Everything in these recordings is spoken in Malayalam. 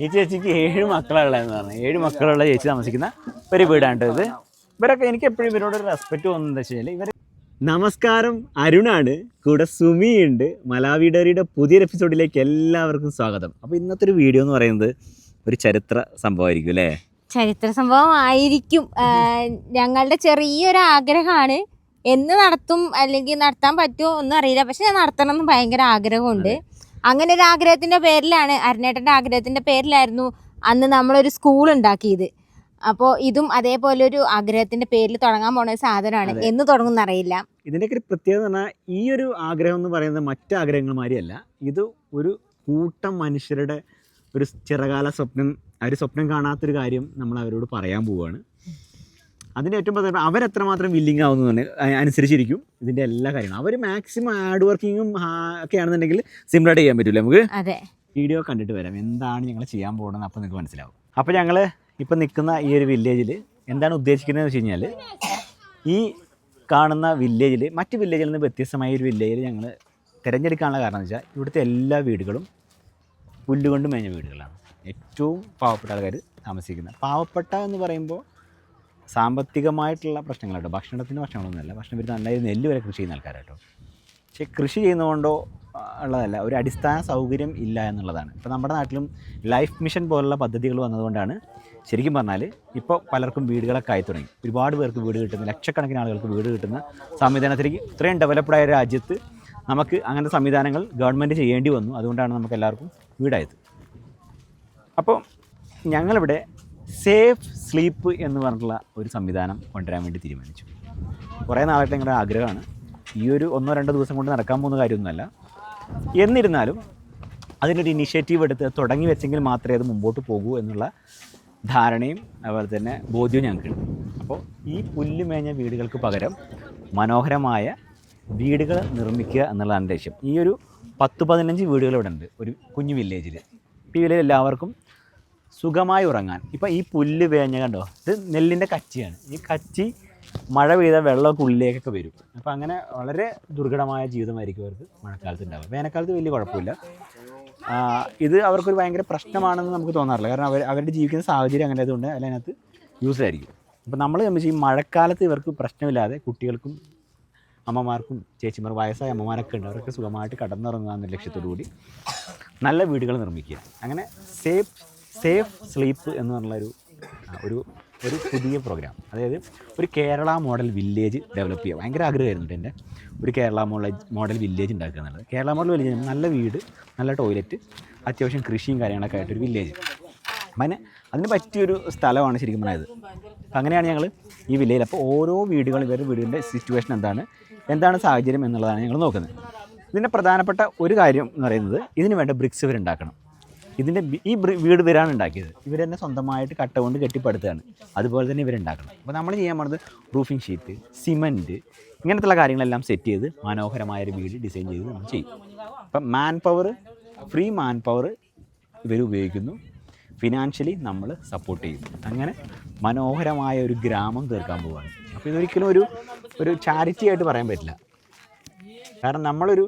ഈ ചേച്ചിക്ക് ഏഴ് മക്കളുള്ളതെന്ന് പറഞ്ഞു. ഏഴ് മക്കളുള്ള ചേച്ചി താമസിക്കുന്ന ഒരു വീടാണ് ഇത്. ഇവരൊക്കെ എനിക്ക് എപ്പോഴും ഇവരോട് ഒരു റെസ്പെക്ട് തോന്നുന്നത് വെച്ച് കഴിഞ്ഞാൽ ഇവർ നമസ്കാരം. അരുണാണ്. കൂടെ സുമിയുണ്ട്. മലാവിഡറിയുടെ പുതിയൊരു എപ്പിസോഡിലേക്ക് എല്ലാവർക്കും സ്വാഗതം. അപ്പോൾ ഇന്നത്തെ ഒരു വീഡിയോ എന്ന് പറയുന്നത് ഒരു ചരിത്ര സംഭവമായിരിക്കും അല്ലേ? ചരിത്ര സംഭവം ആയിരിക്കും. ഞങ്ങളുടെ ചെറിയൊരു ആഗ്രഹമാണ് എന്ന് നടത്തും അല്ലെങ്കിൽ നടത്താൻ പറ്റുമോ ഒന്നും അറിയില്ല. പക്ഷെ ഞാൻ നടത്തണം എന്ന് ഭയങ്കര ആഗ്രഹമുണ്ട്. അങ്ങനെ ഒരു ആഗ്രഹത്തിന്റെ പേരിലാണ് അരുണേട്ടന്റെ ആഗ്രഹത്തിന്റെ പേരിലായിരുന്നു അന്ന് നമ്മളൊരു സ്കൂൾ ഉണ്ടാക്കിയത്. അപ്പോൾ ഇതും അതേപോലെ ഒരു ആഗ്രഹത്തിന്റെ പേരിൽ തുടങ്ങാൻ പോണ സാധനമാണ്. എന്ന് തുടങ്ങുന്ന അറിയില്ല ഇതിന്റെയൊക്കെ ഒരു പ്രത്യേകത എന്ന് പറഞ്ഞാൽ ഈ ഒരു ആഗ്രഹം എന്ന് പറയുന്നത് മറ്റു ആഗ്രഹങ്ങൾ മാതിരിയല്ല. ഇത് ഒരു കൂട്ടം മനുഷ്യരുടെ ഒരു ചിറകാല സ്വപ്നം ഒരു സ്വപ്നം കാണാത്തൊരു കാര്യം നമ്മൾ അവരോട് പറയാൻ പോവുകയാണ് അതിന്റെ ഏറ്റവും പ്രധാന അവരെത്രമാത്രം വില്ലിങ് ആവുന്നതാണ് അനുസരിച്ചിരിക്കും ഇതിന്റെ എല്ലാ കാര്യങ്ങളും. അവർ മാക്സിമം ഹാർഡ് വർക്കിങ്ങും ഒക്കെ ആണെന്നുണ്ടെങ്കിൽ സിമ്പിളായിട്ട് ചെയ്യാൻ പറ്റില്ല നമുക്ക്? അതെ. വീഡിയോ കണ്ടിട്ട് വരാം. എന്താണ് ഞങ്ങൾ ചെയ്യാൻ പോകുന്നത് അപ്പോൾ നിങ്ങൾക്ക് മനസ്സിലാവും. അപ്പോൾ ഞങ്ങൾ ഇപ്പം നിൽക്കുന്ന ഈ ഒരു വില്ലേജിൽ എന്താണ് ഉദ്ദേശിക്കുന്നത് വെച്ച് കഴിഞ്ഞാൽ ഈ കാണുന്ന വില്ലേജിൽ മറ്റ് വില്ലേജിൽ നിന്ന് വ്യത്യസ്തമായ ഒരു വില്ലേജിൽ ഞങ്ങൾ തിരഞ്ഞെടുക്കാനുള്ള കാരണം എന്ന് വെച്ചാൽ ഇവിടുത്തെ എല്ലാ വീടുകളും പുല്ലുകൊണ്ട് മേഞ്ഞ വീടുകളാണ്. ഏറ്റവും പാവപ്പെട്ട ആൾക്കാർ താമസിക്കുന്നത് പാവപ്പെട്ട എന്ന് പറയുമ്പോൾ സാമ്പത്തികമായിട്ടുള്ള പ്രശ്നങ്ങളാട്ടോ ഭക്ഷണത്തിന് പ്രശ്നങ്ങളൊന്നുമല്ല ഭക്ഷണം ഇവർ നന്നായി നെല്ല് വരെ കൃഷി ചെയ്യുന്ന ആൾക്കാരാട്ടോ പക്ഷേ കൃഷി ചെയ്യുന്നതുകൊണ്ടോ ഉള്ളതല്ല ഒരു അടിസ്ഥാന സൗകര്യം ഇല്ല എന്നുള്ളതാണ്. ഇപ്പോൾ നമ്മുടെ നാട്ടിലും ലൈഫ് മിഷൻ പോലുള്ള പദ്ധതികൾ വന്നതുകൊണ്ടാണ് ശരിക്കും പറഞ്ഞാൽ ഇപ്പോൾ പലർക്കും വീടുകളൊക്കെ ആയി തുടങ്ങി. ഒരുപാട് പേർക്ക് വീട് കിട്ടുന്ന ലക്ഷക്കണക്കിന് ആളുകൾക്ക് വീട് കിട്ടുന്ന സംവിധാനത്തിലേക്ക് ഇത്രയും ഡെവലപ്ഡായ രാജ്യത്ത് നമുക്ക് അങ്ങനത്തെ സംവിധാനങ്ങൾ ഗവൺമെന്റ് ചെയ്യേണ്ടി വന്നു. അതുകൊണ്ടാണ് നമുക്ക് എല്ലാവർക്കും വീടായത്. അപ്പോൾ ഞങ്ങളിവിടെ സേഫ് സ്ലീപ്പ് എന്ന് പറഞ്ഞിട്ടുള്ള ഒരു സംവിധാനം കൊണ്ടുവരാൻ വേണ്ടി തീരുമാനിച്ചു. കുറേ നാളായിട്ട് ഞങ്ങളുടെ ആഗ്രഹമാണ് ഈ ഒരു ഒന്നോ രണ്ടോ ദിവസം കൊണ്ട് നടക്കാൻ പോകുന്ന കാര്യമൊന്നുമല്ല. എന്നിരുന്നാലും അതിനൊരു ഇനിഷ്യേറ്റീവ് എടുത്ത് തുടങ്ങി വെച്ചെങ്കിൽ മാത്രമേ അത് മുമ്പോട്ട് പോകൂ എന്നുള്ള ധാരണയും അതുപോലെ തന്നെ ബോധ്യവും ഞങ്ങൾക്കുണ്ട് അപ്പോൾ ഈ പുല്ല് മേഞ്ഞ വീടുകൾക്ക് പകരം മനോഹരമായ വീടുകൾ നിർമ്മിക്കുക എന്നുള്ളതാണ് ലക്ഷ്യം. ഈ ഒരു പത്ത് പതിനഞ്ച് വീടുകൾ ഇവിടെ ഉണ്ട്. ഒരു കുഞ്ഞു വില്ലേജിൽ ഈ വില്ലേജിൽ എല്ലാവർക്കും സുഖമായി ഉറങ്ങാൻ. ഇപ്പോൾ ഈ പുല്ല് വേഞ്ഞ കണ്ടോ? ഇത് നെല്ലിന്റെ കച്ചിയാണ്. ഈ കച്ചി മഴ പെയ്ത വെള്ളമൊക്കെ ഉള്ളിലേക്കൊക്കെ വരും. അപ്പോൾ അങ്ങനെ വളരെ ദുർഘടമായ ജീവിതമായിരിക്കും അവർക്ക് മഴക്കാലത്ത് ഉണ്ടാവുക. വേനൽക്കാലത്ത് വലിയ കുഴപ്പമില്ല. ഇത് അവർക്കൊരു ഭയങ്കര പ്രശ്നമാണെന്ന് നമുക്ക് തോന്നാറില്ല. കാരണം അവർ അവരുടെ ജീവിക്കുന്ന സാഹചര്യം അങ്ങനെ അതുകൊണ്ട് അതിനകത്ത് യൂസ് ആയിരിക്കും. അപ്പോൾ നമ്മൾ സംബന്ധിച്ച് ഈ മഴക്കാലത്ത് ഇവർക്ക് പ്രശ്നമില്ലാതെ കുട്ടികൾക്കും അമ്മമാർക്കും ചേച്ചിമാർ വയസ്സായ അമ്മമാരൊക്കെ ഉണ്ട്. അവരൊക്കെ സുഖമായിട്ട് കടന്നിറങ്ങുക എന്ന ലക്ഷ്യത്തോടു കൂടി നല്ല വീടുകൾ നിർമ്മിക്കുക. അങ്ങനെ സേഫ് സേഫ് സ്ലീപ്പ് എന്ന് പറഞ്ഞൊരു ഒരു ഒരു പുതിയ പ്രോഗ്രാം അതായത് ഒരു കേരള മോഡൽ വില്ലേജ് ഡെവലപ്പ് ചെയ്യുക ഭയങ്കര ആഗ്രഹമായിരുന്നു എന്റെ. ഒരു കേരള മോഡൽ മോഡൽ വില്ലേജ് ഉണ്ടാക്കുക എന്നുള്ളത്. കേരള മോഡൽ വില്ലേജ് നല്ല വീട് നല്ല ടോയ്ലറ്റ് അത്യാവശ്യം കൃഷിയും കാര്യങ്ങളൊക്കെ ആയിട്ടൊരു വില്ലേജ് അങ്ങനെ അതിന് പറ്റിയൊരു സ്ഥലമാണ് ശരിക്കും പറഞ്ഞത്. അപ്പം അങ്ങനെയാണ് ഞങ്ങൾ ഈ വില്ലേജിൽ അപ്പോൾ ഓരോ വീടുകളും ഇവരുടെ വീടിന്റെ സിറ്റുവേഷൻ എന്താണ് എന്താണ് സാഹചര്യം എന്നുള്ളതാണ് ഞങ്ങൾ നോക്കുന്നത്. ഇതിന്റെ പ്രധാനപ്പെട്ട ഒരു കാര്യം എന്ന് പറയുന്നത് ഇതിന് വേണ്ട ബ്രിക്സ് ഇവർ ഇവരുണ്ടാക്കണം ഇതിന്റെ ഈ വീട് ഇവരാണ് ഉണ്ടാക്കിയത്. ഇവർ തന്നെ സ്വന്തമായിട്ട് കട്ട കൊണ്ട് കെട്ടിപ്പടുത്തുകയാണ് അതുപോലെ തന്നെ ഇവരുണ്ടാക്കണം അപ്പോൾ നമ്മൾ ചെയ്യാൻ പോണത് റൂഫിംഗ് ഷീറ്റ് സിമന്റ് ഇങ്ങനത്തുള്ള കാര്യങ്ങളെല്ലാം സെറ്റ് ചെയ്ത് മനോഹരമായ ഒരു വീട് ഡിസൈൻ ചെയ്ത് നമ്മൾ ചെയ്യും. അപ്പം man power free man power ഇവർ ഉപയോഗിക്കുന്നു. ഫിനാൻഷ്യലി നമ്മൾ സപ്പോർട്ട് ചെയ്യും അങ്ങനെ മനോഹരമായ ഒരു ഗ്രാമം തീർക്കാൻ പോവുകയാണ് അപ്പോൾ ഇതൊരിക്കലും ഒരു ഒരു ചാരിറ്റി ആയിട്ട് പറയാൻ പറ്റില്ല. കാരണം നമ്മളൊരു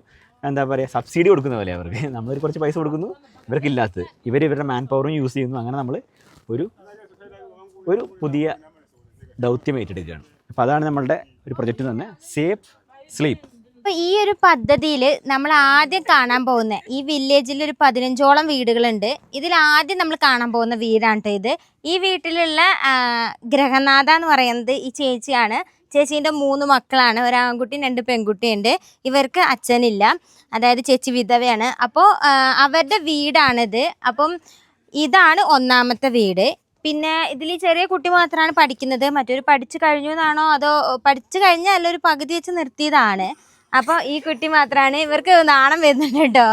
എന്താ പറയുക സബ്സിഡി കൊടുക്കുന്ന പോലെ അവർക്ക്. നമ്മളൊരു കുറച്ച് പൈസ കൊടുക്കുന്നു ഇവർക്കില്ലാത്തത്. ഇവർ ഇവരുടെ മാൻ പവറും യൂസ് ചെയ്യുന്നു. അങ്ങനെ നമ്മൾ ഒരു ഒരു പുതിയ ദൗത്യം ഏറ്റെടുക്കുകയാണ്. അപ്പോൾ അതാണ് നമ്മളുടെ ഒരു പ്രൊജക്റ്റ് തന്നെ സേഫ് സ്ലീപ്പ് അപ്പോൾ ഈ ഒരു പദ്ധതിയിൽ നമ്മൾ ആദ്യം കാണാൻ പോകുന്ന ഈ വില്ലേജിൽ ഒരു പതിനഞ്ചോളം വീടുകളുണ്ട്. ഇതിൽ ആദ്യം നമ്മൾ കാണാൻ പോകുന്ന വീടാണ് ഇത്. ഈ വീട്ടിലുള്ള ഗ്രഹനാഥ എന്ന് പറയുന്നത് ഈ ചേച്ചിയാണ്. ചേച്ചീന്റെ മൂന്ന് മക്കളാണ്. ഒരാൺകുട്ടി രണ്ട് പെൺകുട്ടിയുണ്ട്. ഇവർക്ക് അച്ഛനില്ല. അതായത് ചേച്ചി വിധവയാണ്. അപ്പോൾ അവരുടെ വീടാണിത്. അപ്പം ഇതാണ് ഒന്നാമത്തെ വീട്. പിന്നെ ഇതിൽ ചെറിയ കുട്ടി മാത്രമാണ് പഠിക്കുന്നത്. മറ്റൊരു പഠിച്ചു കഴിഞ്ഞു എന്നാണോ അതോ പഠിച്ചു കഴിഞ്ഞാൽ അല്ലൊരു പകുതി വെച്ച് നിർത്തിയതാണ്. അപ്പോൾ ഈ കുട്ടി മാത്രമാണ്. ഇവർക്ക് നാണം വരുന്നുണ്ട് കേട്ടോ.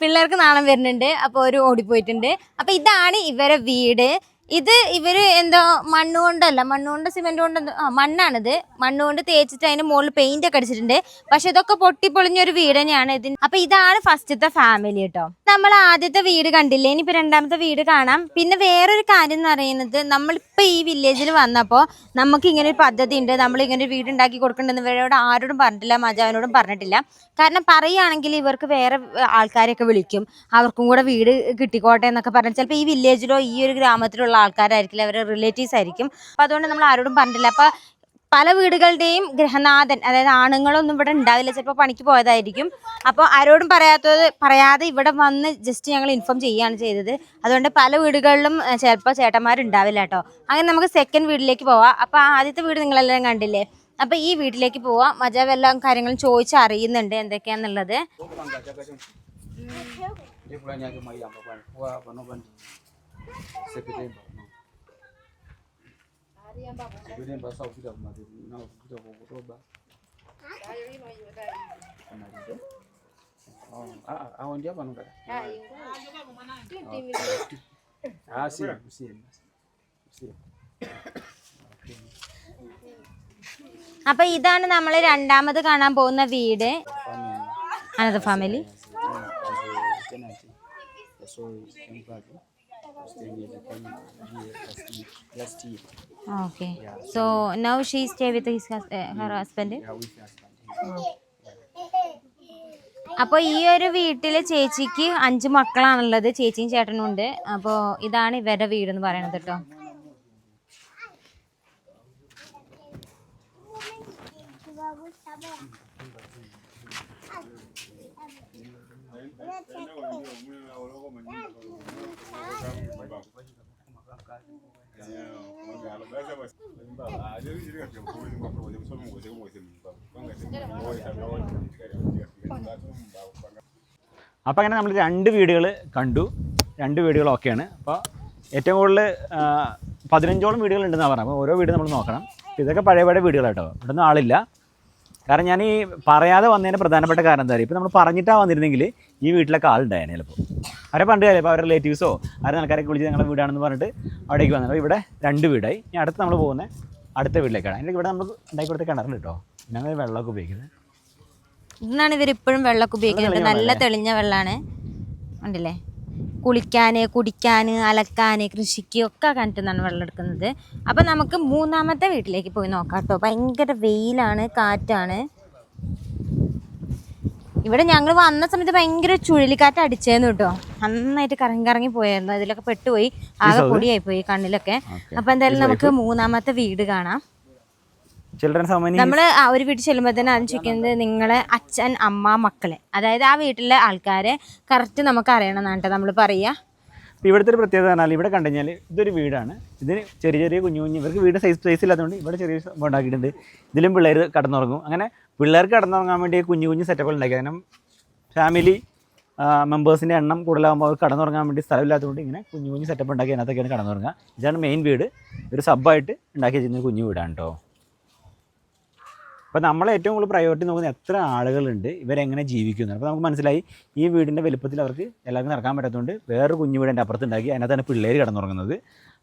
പിള്ളേർക്ക് നാണം വരുന്നുണ്ട്. അപ്പോൾ ഒരു ഓടിപ്പോയിട്ടുണ്ട്. അപ്പോൾ ഇതാണ് ഇവരെ വീട്. ഇത് ഇവർ എന്തോ മണ്ണുകൊണ്ടല്ല മണ്ണുകൊണ്ട് സിമെന്റ് കൊണ്ട് ആ മണ്ണാണിത്. മണ്ണുകൊണ്ട് തേച്ചിട്ട് അതിന് മുകളിൽ പെയിന്റ് ഒക്കെ അടിച്ചിട്ടുണ്ട്. പക്ഷെ ഇതൊക്കെ പൊട്ടിപ്പൊളിഞ്ഞ ഒരു വീട് തന്നെയാണ് ഇതിന്. അപ്പൊ ഇതാണ് ഫസ്റ്റത്തെ ഫാമിലി കേട്ടോ നമ്മൾ ആദ്യത്തെ വീട് കണ്ടില്ലേ? ഇനിയിപ്പോ രണ്ടാമത്തെ വീട് കാണാം. പിന്നെ വേറൊരു കാര്യം എന്ന് പറയുന്നത് നമ്മളിപ്പോ ഈ വില്ലേജിൽ വന്നപ്പോൾ നമുക്ക് ഇങ്ങനെ ഒരു പദ്ധതി ഉണ്ട്. നമ്മൾ ഇങ്ങനെ ഒരു വീട് ഉണ്ടാക്കി കൊടുക്കണ്ടെന്ന് ഇവരോട് ആരോടും പറഞ്ഞിട്ടില്ല മജാവിനോടും പറഞ്ഞിട്ടില്ല. കാരണം പറയുകയാണെങ്കിൽ ഇവർക്ക് വേറെ ആൾക്കാരെയൊക്കെ വിളിക്കും. അവർക്കും കൂടെ വീട് കിട്ടിക്കോട്ടെ എന്നൊക്കെ പറഞ്ഞാൽ ചിലപ്പോൾ ഈ വില്ലേജിലോ ഈ ഒരു ഗ്രാമത്തിലുള്ള ആൾക്കാരായിരിക്കില്ല അവരുടെ റിലേറ്റീവ്സ് ആയിരിക്കും. അപ്പം അതുകൊണ്ട് നമ്മൾ ആരോടും പറഞ്ഞില്ല അപ്പം പല വീടുകളുടെയും ഗൃഹനാഥൻ അതായത് ആണുങ്ങളൊന്നും ഇവിടെ ഉണ്ടാവില്ല. ചിലപ്പോൾ പണിക്ക് പോയതായിരിക്കും. അപ്പോൾ ആരോടും പറയാത്തത് പറയാതെ ഇവിടെ വന്ന് ജസ്റ്റ് ഞങ്ങൾ ഇൻഫോം ചെയ്യുകയാണ് ചെയ്തത്. അതുകൊണ്ട് പല വീടുകളിലും ചിലപ്പോൾ ചേട്ടന്മാരുണ്ടാവില്ല കേട്ടോ. അങ്ങനെ നമുക്ക് സെക്കൻഡ് വീട്ടിലേക്ക് പോവാം. അപ്പോൾ ആദ്യത്തെ വീട് നിങ്ങളെല്ലാം കണ്ടില്ലേ? അപ്പോൾ ഈ വീട്ടിലേക്ക് പോവാം. മജാവ് എല്ലാ കാര്യങ്ങളും ചോദിച്ച് അറിയുന്നുണ്ട് എന്തൊക്കെയാന്നുള്ളത്. Bawa roba. Oh, ah, ah, awan dia apa nunggu? Ah, sim, sim. Sim. ഇതാണ് നമ്മൾ രണ്ടാമത് കാണാൻ പോകുന്ന വീട് Kami. അനത So, okay so now she stay with his husband Yeah, with husband. അപ്പോൾ ഈ ഒരു വീട്ടിലെ ചേച്ചിക്ക് അഞ്ച് മക്കളാണുള്ളത്. ചേച്ചിയും ചേട്ടനും ഉണ്ട്. അപ്പോൾ ഇതാണ് ഇവരുടെ വീട് എന്ന് പറയുന്നത് കേട്ടോ അപ്പോൾ അങ്ങനെ നമ്മൾ രണ്ട് വീടുകൾ കണ്ടു. രണ്ട് വീടുകൾ ഓക്കെയാണ്. അപ്പോൾ ഏറ്റവും കൂടുതൽ പതിനഞ്ചോളം പതിനഞ്ചോളം വീടുകളുണ്ടെന്നാണ് പറഞ്ഞത്. അപ്പോൾ ഓരോ വീട് നമ്മൾ നോക്കണം. ഇതൊക്കെ പഴയ പഴയ വീടുകളായിട്ടോ ഇവിടെ ഒന്നും ആളില്ല. കാരണം ഞാൻ ഈ പറയാതെ വന്നതിന് പ്രധാനപ്പെട്ട കാരണം എന്താ പറയുക ഇപ്പോൾ നമ്മൾ പറഞ്ഞിട്ടാണ് വന്നിരുന്നെങ്കിൽ ഈ വീട്ടിലൊക്കെ ആളുണ്ടായേനെ ചിലപ്പോൾ അവരെ പണ്ട് കാര്യം ഇപ്പോൾ അവരുടെ റിലേറ്റീവ്സോ ആരെ ആൾക്കാരൊക്കെ വിളിച്ച് ഞങ്ങളുടെ വീടാണെന്ന് പറഞ്ഞിട്ട് അവിടേക്ക് വന്നത് അപ്പോൾ ഇവിടെ രണ്ട് വീടായി. ഇനി അടുത്ത് നമ്മൾ പോകുന്നത് അടുത്ത വീട്ടിലേക്കാണ്. അതിന്റെ ഇവിടെ നമ്മൾ ഉണ്ടാക്കി കൊടുത്ത കിണറുണ്ട് കേട്ടോ. ഞങ്ങൾ വെള്ളമൊക്കെ ഉപയോഗിക്കുന്നത് ഇന്നാണ് ഇവർ ഇപ്പോഴും വെള്ളമൊക്കെ ഉപയോഗിക്കുന്നത്. നല്ല തെളിഞ്ഞ വെള്ളമാണ് ഉണ്ടല്ലേ കുളിക്കാൻ കുടിക്കാൻ അലക്കാൻ കൃഷിക്ക് ഒക്കെ കിണറ്റുനിന്നാണ് വെള്ളം എടുക്കുന്നത്. അപ്പം നമുക്ക് മൂന്നാമത്തെ വീട്ടിലേക്ക് പോയി നോക്കാം കേട്ടോ. ഭയങ്കര വെയിലാണ് കാറ്റാണ്. ഇവിടെ ഞങ്ങൾ വന്ന സമയത്ത് ഭയങ്കര ചുഴലിക്കാറ്റ് അടിച്ചേന്ന് കേട്ടോ. നന്നായിട്ട് കറങ്ങി കറങ്ങി പോയായിരുന്നു. അതിലൊക്കെ പെട്ടുപോയി. ആകെ പൊടിയായി പോയി കണ്ണിലൊക്കെ. അപ്പൊ എന്തായാലും നമുക്ക് മൂന്നാമത്തെ വീട് കാണാം. നമ്മൾ ആ ഒരു വീട്ടിൽ ചെല്ലുമ്പോൾ തന്നെ ആദ്യം ചോദിക്കുന്നത് നിങ്ങളെ അച്ഛൻ അമ്മ മക്കളെ. അതായത് ആ വീട്ടിലെ ആൾക്കാരെ കറക്റ്റ് നമുക്ക് അറിയണം എന്നാട്ടോ നമ്മൾ പറയുക ഇപ്പോൾ ഇവിടുത്തെ ഒരു പ്രത്യേകത പറഞ്ഞാൽ ഇവിടെ കണ്ടു കഴിഞ്ഞാൽ ഇതൊരു വീടാണ്. ഇതിന് ചെറിയ ചെറിയ കുഞ്ഞു കുഞ്ഞു ഇവർക്ക് വീട് സൈസ് സൈസ് ഇല്ലാത്തതുകൊണ്ട് ഇവിടെ ചെറിയ സംഭവം ഉണ്ടാക്കിയിട്ടുണ്ട്. ഇതിലും പിള്ളേർ കടന്നുറങ്ങും. അങ്ങനെ പിള്ളേർക്ക് കടന്നുറങ്ങാൻ വേണ്ടി കുഞ്ഞു കുഞ്ഞു സെറ്റപ്പുകൾ ഉണ്ടാക്കി. കാരണം ഫാമിലി മെമ്പേഴ്സിന്റെ എണ്ണം കൂടുതലാകുമ്പോൾ അവർ കടന്നുറങ്ങാൻ വേണ്ടി സ്ഥലമില്ലാത്തതുകൊണ്ട് ഇങ്ങനെ കുഞ്ഞു കുഞ്ഞു സെറ്റപ്പ് ഉണ്ടാക്കി അതിനകത്തൊക്കെയാണ് കടന്നുറങ്ങുക. ഇതാണ് മെയിൻ വീട്. ഒരു സബ്ബായിട്ട് ഉണ്ടാക്കി വെച്ചിരുന്ന കുഞ്ഞു വീടാണ് കേട്ടോ അപ്പോൾ നമ്മൾ ഏറ്റവും കൂടുതൽ പ്രയോറിറ്റി നോക്കുന്നത് എത്ര ആളുകളുണ്ട് ഇവരെങ്ങനെ ജീവിക്കുന്നു? അപ്പോൾ നമുക്ക് മനസ്സിലായി ഈ വീടിന്റെ വലുപ്പത്തിൽ അവർക്ക് എല്ലാവർക്കും നടക്കാൻ പറ്റാത്തതുകൊണ്ട് വേറൊരു കുഞ്ഞു വീടിന്റെ അപ്പുറത്തുണ്ടാക്കി അതിനകത്താണ് പിള്ളേർ കിടന്നുറങ്ങുന്നത്.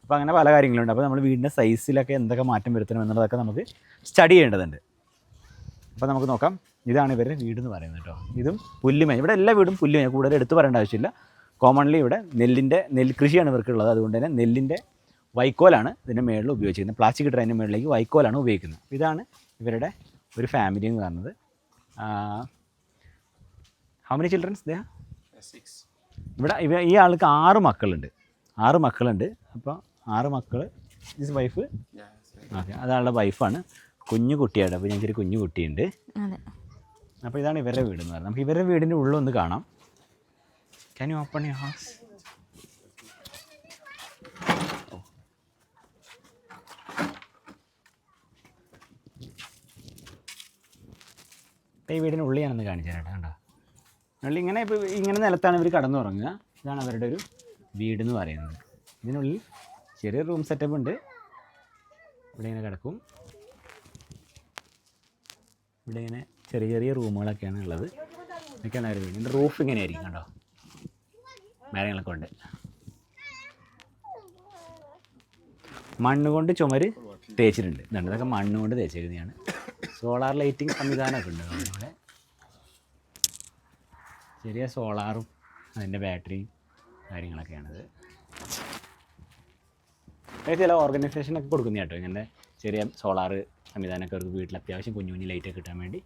അപ്പോൾ അങ്ങനെ പല കാര്യങ്ങളുണ്ട്. അപ്പോൾ നമ്മൾ വീടിന്റെ സൈസിലൊക്കെ എന്തൊക്കെ മാറ്റം വരുത്തണം എന്നുള്ളതൊക്കെ നമുക്ക് സ്റ്റഡി ചെയ്യേണ്ടതുണ്ട്. അപ്പോൾ നമുക്ക് നോക്കാം. ഇതാണ് ഇവരുടെ വീട് എന്ന് പറയുന്നത് കേട്ടോ. ഇതും പുല്ലുമേ ഇവിടെ എല്ലാ വീടും പുല്ലുമേ കൂടുതൽ എടുത്തു പറയേണ്ട ആവശ്യമില്ല. കോമൺലി ഇവിടെ നെല്ലിന്റെ നെൽകൃഷിയാണ് ഇവർക്കുള്ളത്. അതുകൊണ്ട് തന്നെ നെല്ലിന്റെ വൈക്കോലാണ് ഇതിന്റെ മേളിൽ ഉപയോഗിച്ചിരിക്കുന്നത്. പ്ലാസ്റ്റിക് ട്രെയിനിന്റെ മേളിലേക്ക് വൈക്കോലാണ് ഉപയോഗിക്കുന്നത്. ഇതാണ് ഇവരുടെ ഒരു ഫാമിലി എന്ന് പറയുന്നത്. ഹൗ മെനി ചിൽഡ്രൻസ് ദേ സിക്സ് ഇവിടെ ഇവ ഈ ആൾക്ക് ആറ് മക്കളുണ്ട്. ആറ് മക്കളുണ്ട്. അപ്പോൾ ആറ് മക്കൾ ദിസ് വൈഫ് അതെ അതാളുടെ വൈഫാണ് കുഞ്ഞു കുട്ടിയാണ് അപ്പോൾ ഞങ്ങൾക്ക് ഒരു കുഞ്ഞു കുട്ടിയുണ്ട്. അപ്പോൾ ഇതാണ് ഇവരുടെ വീട് എന്ന് പറയുന്നത്. നമുക്ക് ഇവരുടെ വീടിന്റെ ഉള്ളൊന്ന് കാണാം. Can you open you house ഈ വീടിന്റെ ഉള്ളിൽ ഞാനൊന്ന് കാണിച്ചു തരാം കേട്ടോ. ഉള്ളി ഇങ്ങനെ ഇപ്പോൾ ഇങ്ങനെ നിലത്താണ് ഇവർ കടന്നുറങ്ങുക. ഇതാണ് അവരുടെ ഒരു വീട് എന്ന് പറയുന്നത്. ഇതിനുള്ളിൽ ചെറിയ റൂം സെറ്റപ്പ് ഉണ്ട്. ഇവിടെ ഇങ്ങനെ കിടക്കും. ഇവിടെ ഇങ്ങനെ ചെറിയ ചെറിയ റൂമുകളൊക്കെയാണ് ഉള്ളത്. ഇതൊക്കെയാണ് അവർ വീട് റൂഫ് ഇങ്ങനെ ആയിരിക്കും കണ്ടോ? മരങ്ങളൊക്കെ ഉണ്ട്. മണ്ണുകൊണ്ട് ചുമര് തേച്ചിട്ടുണ്ട്. ഇതുണ്ട്. ഇതൊക്കെ മണ്ണുകൊണ്ട് തേച്ചിരുന്നതാണ് സോളാർ ലൈറ്റിംഗ് സംവിധാനമൊക്കെ ഉണ്ട് ഇവിടെ. ചെറിയ സോളാറും അതിന്റെ ബാറ്ററിയും കാര്യങ്ങളൊക്കെയാണിത്. ചില ഓർഗനൈസേഷനൊക്കെ കൊടുക്കുന്ന കേട്ടോ ഇങ്ങനെ ചെറിയ സോളാർ സംവിധാനമൊക്കെ അവർക്ക് വീട്ടിൽ അത്യാവശ്യം കുഞ്ഞു കുഞ്ഞു ലൈറ്റൊക്കെ കിട്ടാൻ വേണ്ടി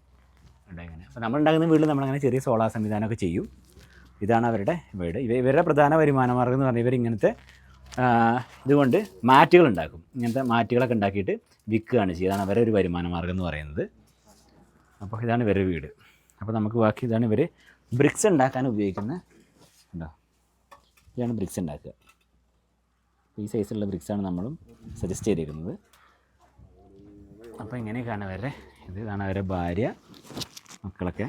ഉണ്ടായിങ്ങനെ. അപ്പോൾ നമ്മളുണ്ടാക്കുന്ന വീട്ടിൽ നമ്മളങ്ങനെ ചെറിയ സോളാർ സംവിധാനമൊക്കെ ചെയ്യും. ഇതാണ് അവരുടെ വീട്. ഇവ ഇവരുടെ പ്രധാന വരുമാന മാർഗം എന്ന് പറഞ്ഞാൽ ഇവർ ഇങ്ങനത്തെ ഇതുകൊണ്ട് മാറ്റുകൾ ഉണ്ടാക്കും. ഇങ്ങനത്തെ മാറ്റുകളൊക്കെ ഉണ്ടാക്കിയിട്ട് വിൽക്കുകയാണ് ചെയ്യുക. അതാണ് അവരുടെ ഒരു വരുമാന മാർഗം എന്ന് പറയുന്നത്. അപ്പോൾ ഇതാണ് ഇവരുടെ വീട്. അപ്പോൾ നമുക്ക് ബാക്കി ഇതാണ് ഇവർ ബ്രിക്സ് ഉണ്ടാക്കാൻ ഉപയോഗിക്കുന്ന ഉണ്ടോ ഇതാണ് ബ്രിക്സ് ഉണ്ടാക്കുക. ഈ സൈസിലുള്ള ബ്രിക്സാണ് നമ്മളും സജസ്റ്റ് ചെയ്തിരിക്കുന്നത്. അപ്പോൾ ഇങ്ങനെയൊക്കെയാണ് അവരുടെ ഇത്. ഇതാണ് അവരുടെ ഭാര്യ മക്കളൊക്കെ.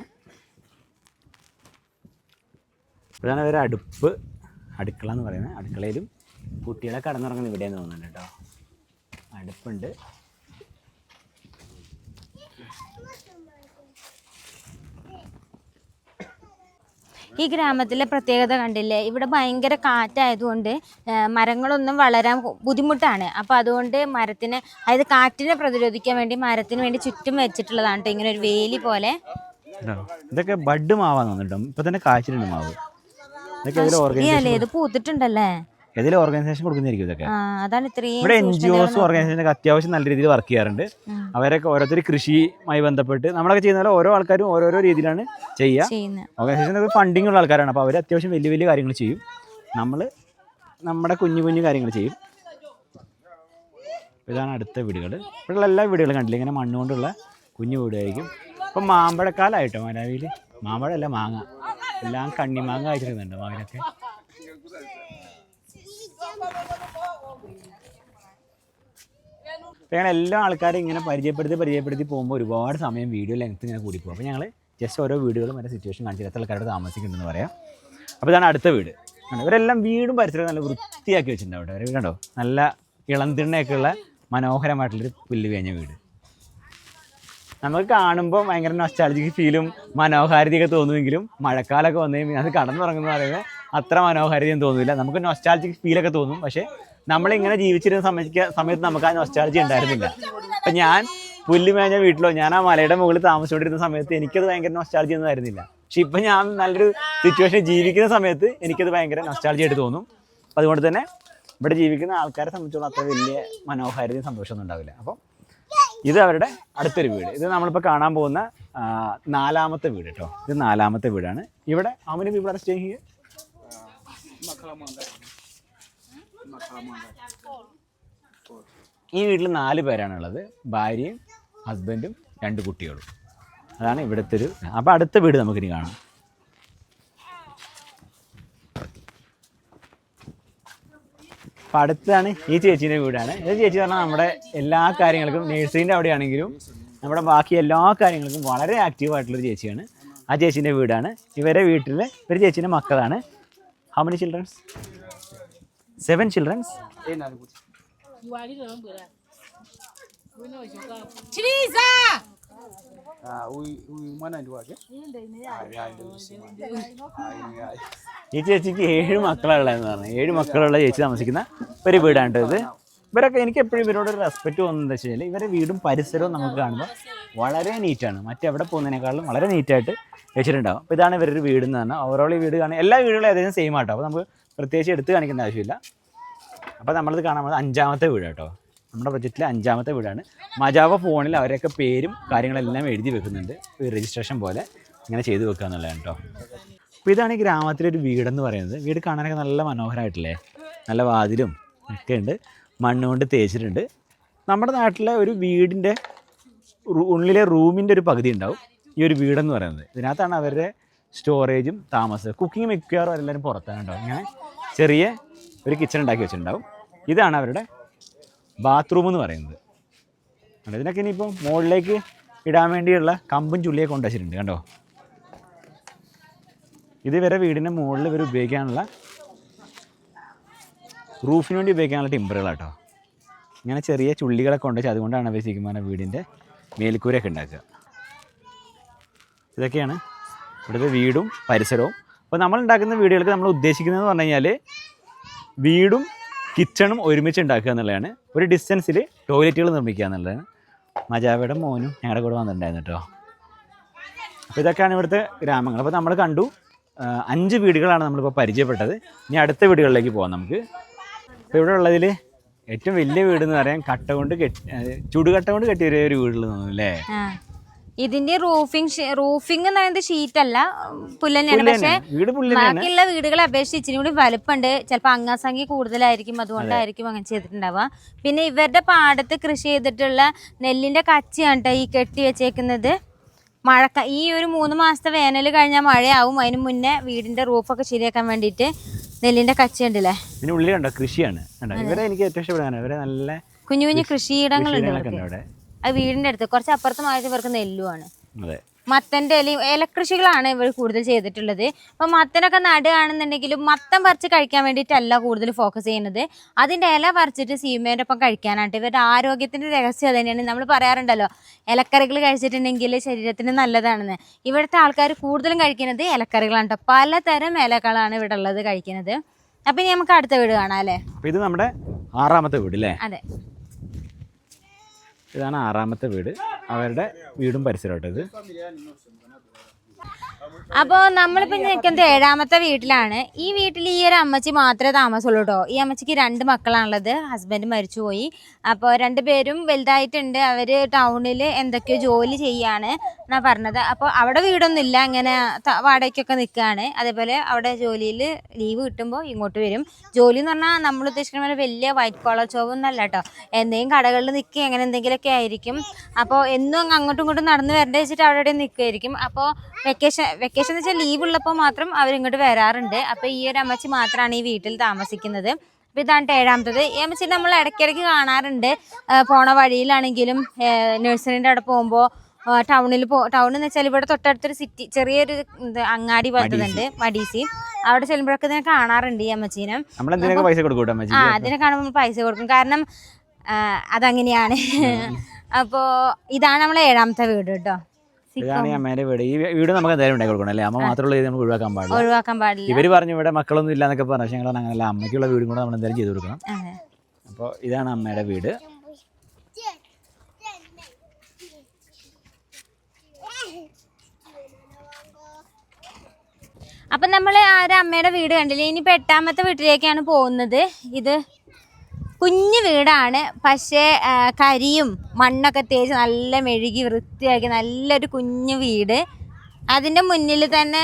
ഇതാണ് അവരുടെ അടുപ്പ് അടുക്കള എന്ന് പറയുന്നത്. അടുക്കളയിലും കുട്ടികളെ കടന്നിറങ്ങുന്നത് ഇവിടെയെന്ന് തോന്നുന്നുണ്ട് കേട്ടോ. അടുപ്പുണ്ട്. ഈ ഗ്രാമത്തിലെ പ്രത്യേകത കണ്ടില്ലേ? ഇവിടെ ഭയങ്കര കാറ്റായതുകൊണ്ട് മരങ്ങളൊന്നും വളരാൻ ബുദ്ധിമുട്ടാണ്. അപ്പോൾ അതുകൊണ്ട് മരത്തിന് അതായത് കാറ്റിനെ പ്രതിരോധിക്കാൻ വേണ്ടി മരത്തിന് വേണ്ടി ചുറ്റും വെച്ചിട്ടുള്ളതാണ് കേട്ടോ ഇങ്ങനെ ഒരു വേലി പോലെ. ഇതൊക്കെ ബഡ് മാവാന്ന് തോന്നുന്നുണ്ടോ. ഇപ്പൊ തന്നെ കാച്ചിട്ടുണ്ട് മാവ്. ഇതൊക്കെ പൂത്തിട്ടുണ്ടല്ലേ? ഏതിൽ ഓർഗനൈസേഷൻ കൊടുക്കുന്നതായിരിക്കും ഇതൊക്കെ. അതാണ് ഇത്രയും ഇവിടെ എൻ ജി ഒസ് ഓർഗനൈസേഷനൊക്കെ അത്യാവശ്യം നല്ല രീതിയിൽ വർക്ക് ചെയ്യാറുണ്ട്. അവരൊക്കെ ഓരോരുത്തർ കൃഷിയുമായി ബന്ധപ്പെട്ട് നമ്മളൊക്കെ ചെയ്യുന്ന പോലെ ഓരോ ആൾക്കാരും ഓരോരോ രീതിയിലാണ് ചെയ്യുക. ഓർഗനൈസേഷൻ ഫണ്ടിങ് ഉള്ള ആൾക്കാരാണ്. അപ്പോൾ അവർ അത്യാവശ്യം വലിയ വലിയ കാര്യങ്ങൾ ചെയ്യും. നമ്മൾ നമ്മുടെ കുഞ്ഞു കുഞ്ഞു കാര്യങ്ങൾ ചെയ്യും. ഇതാണ് അടുത്ത വീടുകൾ ഇവിടെയുള്ള എല്ലാ വീടുകളും കണ്ടില്ല? ഇങ്ങനെ മണ്ണുകൊണ്ടുള്ള കുഞ്ഞു വീടായിരിക്കും. ഇപ്പം മാമ്പഴക്കാലമായിട്ടോ മരാവിയിൽ മാമ്പഴമല്ല മാങ്ങ. എല്ലാം കണ്ണിമാങ്ങ കഴിച്ചിരുന്നുണ്ട് മാവിനൊക്കെ. അപ്പോൾ ഞങ്ങൾ എല്ലാ ആൾക്കാരും ഇങ്ങനെ പരിചയപ്പെടുത്തി പരിചയപ്പെടുത്തി പോകുമ്പോൾ ഒരുപാട് സമയം വീഡിയോ ലെങ്ത് ഇങ്ങനെ കൂടി പോകും അപ്പോൾ ഞങ്ങൾ ജസ്റ്റ് ഓരോ വീടുകളും അതിന്റെ സിറ്റുവേഷൻ കാണിച്ചു എത്ര ആൾക്കാരോട് താമസിക്കുന്നുണ്ടെന്ന് പറയാം. അപ്പോൾ ഇതാണ് അടുത്ത വീട്? ഇവരെല്ലാം വീടും പരിസരവും നല്ല വൃത്തിയാക്കി വെച്ചിട്ടുണ്ടാവും അവിടെ. കണ്ടോ? നല്ല ഇളന്തിണ്ണയൊക്കെ ഉള്ള മനോഹരമായിട്ടുള്ളൊരു പുല്ല് കഴിഞ്ഞ വീട്. നമുക്ക് കാണുമ്പോൾ ഭയങ്കര നൊസ്റ്റാലജിക് ഫീലും മനോഹാരിതയൊക്കെ തോന്നുമെങ്കിലും മഴക്കാലമൊക്കെ വന്നു കഴിഞ്ഞാൽ അത് കടന്നുറങ്ങുന്ന പറയുന്നത് അത്ര മനോഹാരിതയും തോന്നില്ല നമുക്ക് നൊസ്റ്റാലജിക് ഫീലൊക്കെ തോന്നും. പക്ഷേ നമ്മളിങ്ങനെ ജീവിച്ചിരുന്ന സമയത്ത് സമയത്ത് നമുക്ക് ആ നൊസ്റ്റാർജി ഉണ്ടായിരുന്നില്ല. അപ്പം ഞാൻ പുല്ല് മേഞ്ഞ വീട്ടിലോ ഞാൻ ആ മലയുടെ മുകളിൽ താമസിച്ചുകൊണ്ടിരുന്ന സമയത്ത് എനിക്കത് ഭയങ്കര നൊസ്റ്റാർജി ഒന്നും ആയിരുന്നില്ല. പക്ഷെ ഇപ്പം ഞാൻ നല്ലൊരു സിറ്റുവേഷൻ ജീവിക്കുന്ന സമയത്ത് എനിക്കത് ഭയങ്കര നൊസ്റ്റാർജി ആയിട്ട് തോന്നും. അതുകൊണ്ട് തന്നെ ഇവിടെ ജീവിക്കുന്ന ആൾക്കാരെ സംബന്ധിച്ചോളം അത്ര വലിയ മനോഹാരിതയും സന്തോഷമൊന്നും ഉണ്ടാവില്ല. അപ്പം ഇത് അവരുടെ അടുത്തൊരു വീട്. ഇത് നമ്മളിപ്പോൾ കാണാൻ പോകുന്ന നാലാമത്തെ വീട് കേട്ടോ. ഇത് നാലാമത്തെ വീടാണ്. ഇവിടെ how many സ്റ്റേ ചെയ്യുക ഈ വീട്ടിൽ നാല് പേരാണുള്ളത് ഭാര്യയും ഹസ്ബൻഡും രണ്ട് കുട്ടികളും. അതാണ് ഇവിടുത്തെ ഒരു അപ്പോൾ അടുത്ത വീട് നമുക്കിനി കാണാം. അപ്പം അടുത്താണ് ഈ ചേച്ചീന്റെ വീടാണ്. ഇത് ചേച്ചി പറഞ്ഞാൽ നമ്മുടെ എല്ലാ കാര്യങ്ങൾക്കും നേഴ്സറിന്റെ അവിടെയാണെങ്കിലും നമ്മുടെ ബാക്കി എല്ലാ കാര്യങ്ങൾക്കും വളരെ ആക്റ്റീവ് ആയിട്ടുള്ളൊരു ചേച്ചിയാണ്. ആ ചേച്ചീന്റെ വീടാണ്. ഇവരെ വീട്ടിലെ ഒരു ചേച്ചീന്റെ മക്കളാണ്. How many childrens seven children? Ah, huyu huyu mwana ndi wake? Ah, ndio. Ah. ഈ ചേച്ചിക്ക് ഏഴ് മക്കളുള്ളതെന്ന് പറഞ്ഞു ഏഴ് മക്കളുള്ള ചേച്ചി താമസിക്കുന്ന ഒരു വീടാണ് ഇത് ഇവരൊക്കെ എനിക്ക് എപ്പോഴും ഇവരോട് ഒരു റെസ്പെക്റ്റ് തോന്നുന്നത് എന്താ വെച്ച് കഴിഞ്ഞാൽ ഇവരെ വീടും പരിസരവും നമുക്ക് കാണുമ്പോൾ വളരെ നീറ്റാണ് മറ്റെവിടെ പോകുന്നതിനേക്കാളും വളരെ നീറ്റായിട്ട് വെച്ചിട്ടുണ്ടാവും അപ്പോൾ ഇതാണ് ഇവരൊരു വീട് എന്ന് പറഞ്ഞാൽ ഓവറോൾ ഈ വീട് കാണാൻ എല്ലാ വീടുകളും ഏകദേശം സെയിം ആട്ടോ അപ്പോൾ നമുക്ക് പ്രത്യേകിച്ച് എടുത്ത് കാണിക്കേണ്ട ആവശ്യമില്ല. അപ്പോൾ നമ്മളിത് കാണാൻ പോകുന്നത് അഞ്ചാമത്തെ വീട് കേട്ടോ നമ്മുടെ പ്രൊജക്റ്റിലെ അഞ്ചാമത്തെ വീടാണ്. മജാവ ഫോണിൽ അവരൊക്കെ പേരും കാര്യങ്ങളെല്ലാം എഴുതി വെക്കുന്നുണ്ട്. രജിസ്ട്രേഷൻ പോലെ ഇങ്ങനെ ചെയ്തു വെക്കുക എന്നുള്ളതാണ് കേട്ടോ അപ്പോൾ ഇതാണ് ഈ ഗ്രാമത്തിലെ ഒരു വീടെന്ന് പറയുന്നത്. വീട് കാണാനൊക്കെ നല്ല മനോഹരമായിട്ടില്ലേ നല്ല വാതിലും ഒക്കെ ഉണ്ട്. മണ്ണുകൊണ്ട് തേച്ചിട്ടുണ്ട്. നമ്മുടെ നാട്ടിലെ ഒരു വീടിന്റെ ഉള്ളിലെ റൂമിന്റെ ഒരു പകുതി ഉണ്ടാവും ഈ ഒരു വീടെന്ന് പറയുന്നത്. ഇതിനകത്താണ് അവരുടെ സ്റ്റോറേജും താമസം കുക്കിംഗ് മിക്കവാറും എല്ലാവരും പുറത്താണ് ഉണ്ടാവും ഇങ്ങനെ ചെറിയ ഒരു കിച്ചൺ ഉണ്ടാക്കി വെച്ചിട്ടുണ്ടാവും. ഇതാണ് അവരുടെ ബാത്റൂം എന്ന് പറയുന്നത്. കണ്ടോ? ഇതിനൊക്കെ ഇനിയിപ്പോൾ മുകളിലേക്ക് ഇടാൻ വേണ്ടിയുള്ള കമ്പും ചുള്ളിയൊക്കെ കൊണ്ടുവച്ചിട്ടുണ്ട് കണ്ടോ ഇത് ഇവരെ വീടിന്റെ മുകളിൽ ഇവർ ഉപയോഗിക്കാനുള്ള റൂഫിന് വേണ്ടി ഉപയോഗിക്കാനുള്ള ടിമ്പറുകളാട്ടോ ഇങ്ങനെ ചെറിയ ചുള്ളികളൊക്കെ വെച്ച് അതുകൊണ്ടാണ് അവർ ശരിക്കും വീടിന്റെ മേൽക്കൂരയൊക്കെ ഉണ്ടാക്കുക. ഇതൊക്കെയാണ് ഇവിടുത്തെ വീടും പരിസരവും. അപ്പോൾ നമ്മൾ ഉണ്ടാക്കുന്ന വീടുകൾക്ക് നമ്മൾ ഉദ്ദേശിക്കുന്നതെന്ന് പറഞ്ഞു കഴിഞ്ഞാൽ വീടും കിച്ചണും ഒരുമിച്ച് ഉണ്ടാക്കുക എന്നുള്ളതാണ്. ഒരു ഡിസ്റ്റൻസിൽ ടോയ്ലറ്റുകൾ നിർമ്മിക്കുക എന്നുള്ളതാണ്. മജാവയുടെ മോനും ഞങ്ങളുടെ കൂടെ വന്നിട്ടുണ്ടായിരുന്നു കേട്ടോ അപ്പോൾ ഇതൊക്കെയാണ് ഇവിടുത്തെ ഗ്രാമങ്ങൾ. അപ്പോൾ നമ്മൾ കണ്ടു അഞ്ച് വീടുകളാണ് നമ്മളിപ്പോൾ പരിചയപ്പെട്ടത്. ഇനി അടുത്ത വീടുകളിലേക്ക് പോകാം നമുക്ക്. അപ്പോൾ ഇവിടെ ഉള്ളതിൽ ഏറ്റവും വലിയ വീട് എന്ന് പറയാൻ കട്ട കൊണ്ട് കെട്ടി ചുടുകട്ട കൊണ്ട് കെട്ടിയ ഒരു വീടുകൾ തോന്നുന്നു അല്ലേ. ഇതിന്റെ റൂഫിംഗ് റൂഫിംഗ് എന്ന് പറയുന്നത് ഷീറ്റ് അല്ല പുല്ലന്നെയാണ്. പുല്ല് പക്ഷെ ബാക്കിയുള്ള വീടുകളെ അപേക്ഷിച്ച് ഇച്ചിരി കൂടി വലുപ്പമുണ്ട് ചിലപ്പോൾ അംഗസംഖ്യ കൂടുതലായിരിക്കും. അതുകൊണ്ടായിരിക്കും അങ്ങനെ ചെയ്തിട്ടുണ്ടാവുക. പിന്നെ ഇവരുടെ പാടത്ത് കൃഷി ചെയ്തിട്ടുള്ള നെല്ലിന്റെ കച്ചിയാണ് ഈ കെട്ടി വെച്ചേക്കുന്നത്. മഴക്ക ഈ ഒരു മൂന്ന് മാസത്തെ വേനൽ കഴിഞ്ഞാൽ മഴയാവും. അതിന് മുന്നേ വീടിന്റെ റൂഫൊക്കെ ശരിയാക്കാൻ വേണ്ടിയിട്ട് നെല്ലിന്റെ കച്ചി ഉണ്ടല്ലേ? ഇതിന് ഉള്ളിൽ കണ്ടോ? കൃഷിയാണ്. കണ്ടോ? ഇവരെ എനിക്ക് ഏറ്റവും ഇഷ്ടപ്പെടാണ് ഇവരെ നല്ല കുഞ്ഞു കുഞ്ഞു കൃഷിയിടങ്ങളുണ്ട് അവിടെ. അത് വീടിന്റെ അടുത്ത്. കുറച്ച് അപ്പുറത്ത് മാറ്റി ഇവർക്ക് നെല്ലുമാണ് മത്തന്റെ ഇലയും ഇലക്കൃഷികളാണ് ഇവർ കൂടുതൽ ചെയ്തിട്ടുള്ളത്. അപ്പൊ മത്തനൊക്കെ നടുകയാണെന്നുണ്ടെങ്കിലും മത്തം പറിച്ച് കഴിക്കാൻ വേണ്ടിയിട്ടല്ല കൂടുതൽ ഫോക്കസ് ചെയ്യുന്നത്. അതിന്റെ ഇല പറിച്ചിട്ട് സീമേന്റെ ഒപ്പം കഴിക്കാനായിട്ട്. ഇവരുടെ ആരോഗ്യത്തിന്റെ രഹസ്യം തന്നെയാണ്. നമ്മൾ പറയാറുണ്ടല്ലോ ഇലക്കറികൾ കഴിച്ചിട്ടുണ്ടെങ്കിൽ ശരീരത്തിന് നല്ലതാണെന്ന്. ഇവിടുത്തെ ആൾക്കാർ കൂടുതലും കഴിക്കുന്നത് ഇലക്കറികളാണ് കേട്ടോ പലതരം ഇലകളാണ് ഇവിടെ ഉള്ളത് കഴിക്കുന്നത്. അപ്പൊ ഇനി നമുക്ക് അടുത്ത വീട് കാണാം അല്ലേ? ഇത് നമ്മുടെ ആറാമത്തെ വീട് അല്ലേ അതെ. ഇതാണ് ആറാമത്തെ വീട്. അവരുടെ വീടും പരിസരമായിട്ടത് അപ്പോൾ നമ്മളിപ്പോൾ നിൽക്കുന്നത് ഏഴാമത്തെ വീട്ടിലാണ്. ഈ വീട്ടിൽ ഈ ഒരു അമ്മച്ചി മാത്രമേ താമസമുള്ളൂ കേട്ടോ ഈ അമ്മച്ചിക്ക് രണ്ട് മക്കളാണുള്ളത്. ഹസ്ബൻഡ് മരിച്ചുപോയി. അപ്പോൾ രണ്ടുപേരും വലുതായിട്ടുണ്ട്. അവർ ടൗണിൽ എന്തൊക്കെയോ ജോലി ചെയ്യാണ് എന്നാണ് പറഞ്ഞത്. അപ്പോൾ അവിടെ വീടൊന്നും ഇല്ല ഇങ്ങനെ വാടകയ്ക്കൊക്കെ നിൽക്കുകയാണ് അതേപോലെ അവിടെ ജോലിയിൽ ലീവ് കിട്ടുമ്പോൾ ഇങ്ങോട്ട് വരും. ജോലി എന്ന് പറഞ്ഞാൽ നമ്മൾ ഉദ്ദേശിക്കുന്ന പോലെ വലിയ വൈറ്റ് കോളർ ജോബ് ഒന്നല്ല കേട്ടോ എന്തെങ്കിലും കടകളിൽ നിൽക്കുക അങ്ങനെ എന്തെങ്കിലുമൊക്കെ ആയിരിക്കും. അപ്പോൾ എന്നും അങ്ങോട്ടും ഇങ്ങോട്ടും നടന്ന് വരേണ്ടത് വെച്ചിട്ട് അവിടെ നിൽക്കുമായിരിക്കും അപ്പോൾ വെക്കേഷൻ വെക്കേഷൻ എന്ന് വെച്ചാൽ ലീവ് ഉള്ളപ്പോൾ മാത്രം അവരിങ്ങോട്ട് വരാറുണ്ട്. അപ്പോൾ ഈ ഒരു അമ്മച്ചി മാത്രമാണ് ഈ വീട്ടിൽ താമസിക്കുന്നത്. അപ്പോൾ ഇതാണ് ഏഴാമത്തത്. ഈ അമ്മച്ചി നമ്മൾ ഇടയ്ക്കിടയ്ക്ക് കാണാറുണ്ട്. പോണ വഴിയിലാണെങ്കിലും നഴ്സറിന്റെ അവിടെ പോകുമ്പോൾ ടൗണിൽ പോ ടൗൺ എന്ന് വെച്ചാൽ ഇവിടെ തൊട്ടടുത്തൊരു സിറ്റി ചെറിയൊരു അങ്ങാടി പോലത്തതുണ്ട് മടീസി. അവിടെ ചെല്ലുമ്പോഴൊക്കെ ഇതിനെ കാണാറുണ്ട് ഈ അമ്മച്ചീനെ. ആ അതിനെ കാണുമ്പോൾ നമ്മൾ പൈസ കൊടുക്കും. കാരണം അതങ്ങനെയാണ്. അപ്പോൾ ഇതാണ് നമ്മളെ ഏഴാമത്തെ വീട് കേട്ടോ ഇതാണ് ഈ അമ്മേന്റെ വീട്. ഈ വീട് നമുക്ക് എന്തായാലും ഉണ്ടാക്കി കൊടുക്കണം അല്ലേ? അമ്മ മാത്രമുള്ള ഇത് നമുക്ക് ഒഴിവാക്കാൻ പാടില്ല. ഒഴിവാക്കാൻ പാടില്ല. ഇവർ പറഞ്ഞു ഇവിടെ മക്കളൊന്നും ഇല്ല എന്നൊക്കെ പറഞ്ഞു. പക്ഷേ ഞങ്ങൾ അങ്ങനെയല്ല അമ്മയ്ക്കുള്ള വീടും കൂടെ നമ്മൾ എന്തായാലും ചെയ്ത് കൊടുക്കണം. അപ്പോൾ ഇതാണ് അമ്മയുടെ വീട്. അപ്പം നമ്മൾ ആ ഒരു അമ്മയുടെ വീട് കണ്ടില്ലേ? ഇനിയിപ്പോൾ എട്ടാമത്തെ വീട്ടിലേക്കാണ് പോകുന്നത്. ഇത് കുഞ്ഞു വീടാണ്. പക്ഷേ കരിയും മണ്ണൊക്കെ തേച്ച് നല്ല മെഴുകി വൃത്തിയാക്കി നല്ലൊരു കുഞ്ഞു വീട്. അതിന്റെ മുന്നിൽ തന്നെ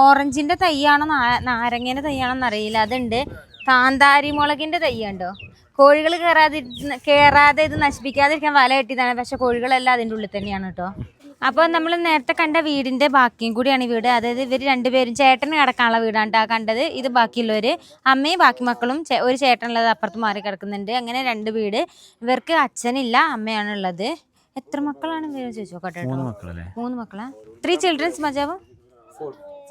ഓറഞ്ചിന്റെ തൈയാണോ നാരങ്ങേന്റെ തൈയാണോ എന്നറിയില്ല അതുണ്ട്. കാന്താരി മുളകിന്റെ തൈ ഉണ്ടോ കോഴികൾ കയറാതി കയറാതെ ഇത് നശിപ്പിക്കാതിരിക്കാൻ വല കെട്ടിയതാണ്. പക്ഷെ കോഴികളെല്ലാം അതിന്റെ ഉള്ളിൽ തന്നെയാണ് കേട്ടോ. അപ്പോൾ നമ്മൾ നേരത്തെ കണ്ട വീടിന്റെ ബാക്കിയും കൂടിയാണ് ഈ വീട്. അതായത് ഇവർ രണ്ടുപേരും ചേട്ടന് കിടക്കാനുള്ള വീടാണ് ആ കണ്ടത്. ഇത് ബാക്കിയുള്ളവര് അമ്മയും ബാക്കി മക്കളും ഒരു ചേട്ടനുള്ളത് അപ്പുറത്ത് മാറി കിടക്കുന്നുണ്ട്. അങ്ങനെ രണ്ട് വീട്. ഇവർക്ക് അച്ഛനില്ല അമ്മയാണ് ഉള്ളത് എത്ര മക്കളാണ് ഇവർ ചോദിച്ചോ കേട്ടോ. മൂന്ന് മക്കളാ? Three children's മജാവ്?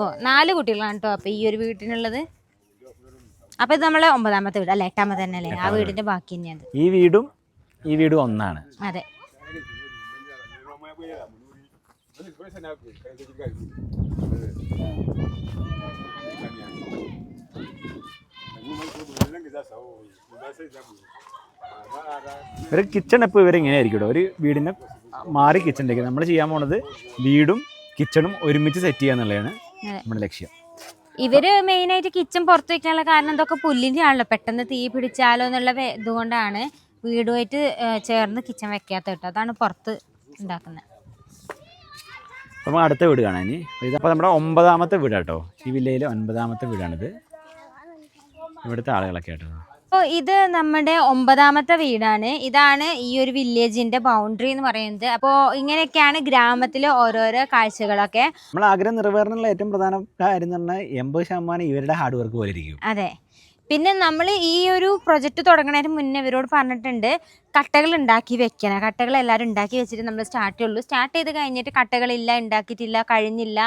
ഓ നാല് കുട്ടികളാണ് കേട്ടോ അപ്പോൾ ഈ ഒരു വീട്ടിനുള്ളത്. അപ്പോൾ ഇത് നമ്മളെ ഒമ്പതാമത്തെ വീട്. അല്ല എട്ടാമത്തെ തന്നെ അല്ലേ ആ വീടിന്റെ ബാക്കി തന്നെയാണ് ഈ വീടും ഈ വീടും ഒന്നാണ്. അതെ. ഒരു കിച്ചൺ എപ്പോൾ ഇവർ ഇങ്ങനെ ആയിരിക്കും കേട്ടോ ഒരു വീടിനെ മാറി കിച്ചണിലേക്ക് നമ്മൾ ചെയ്യാൻ പോണത് വീടും കിച്ചണും ഒരുമിച്ച് സെറ്റ് ചെയ്യുക എന്നുള്ളതാണ് നമ്മുടെ ലക്ഷ്യം. ഇവർ മെയിൻ ആയിട്ട് കിച്ചൺ പുറത്ത് വെക്കാനുള്ള കാരണം എന്തൊക്കെ പുല്ലിന്റെ ആണല്ലോ. പെട്ടെന്ന് തീ പിടിച്ചാലോ എന്നുള്ള ഇതുകൊണ്ടാണ് വീടുമായിട്ട് ചേർന്ന് കിച്ചൺ വെക്കാത്ത കേട്ടോ. അതാണ് പുറത്ത് ഉണ്ടാക്കുന്നത്. നമുക്ക് അടുത്ത വീട് കാണാൻ ഇതപ്പോൾ നമ്മുടെ ഒമ്പതാമത്തെ വീടാട്ടോ ഈ വില്ലയിലെ ഒൻപതാമത്തെ വീടാണിത്. ഇവിടുത്തെ ആളുകളൊക്കെ ആട്ടോ. അപ്പോൾ ഇത് നമ്മുടെ ഒമ്പതാമത്തെ വീടാണ്. ഇതാണ് ഈ ഒരു വില്ലേജിന്റെ ബൗണ്ടറി എന്ന് പറയുന്നത്. അപ്പോൾ ഇങ്ങനെയൊക്കെയാണ് ഗ്രാമത്തിലെ ഓരോരോ കാഴ്ചകളൊക്കെ. നമ്മൾ ആഗ്രഹം നിറവേറാനുള്ള ഏറ്റവും പ്രധാന കാര്യം എന്ന് പറഞ്ഞാൽ എൺപത് ശതമാനം ഇവരുടെ ഹാർഡ് വർക്ക് പോലെ ഇരിക്കും. അതെ. പിന്നെ നമ്മൾ ഈ ഒരു പ്രൊജക്റ്റ് തുടങ്ങുന്നതിന് മുന്നേ ഇവരോട് പറഞ്ഞിട്ടുണ്ട് കട്ടകൾ ഉണ്ടാക്കി വെക്കണം. കട്ടകൾ എല്ലാവരും ഉണ്ടാക്കി വെച്ചിട്ട് നമ്മൾ സ്റ്റാർട്ട് ചെയ്യുള്ളൂ. സ്റ്റാർട്ട് ചെയ്ത് കഴിഞ്ഞിട്ട് കട്ടകളില്ല ഉണ്ടാക്കിയിട്ടില്ല കഴിഞ്ഞില്ല.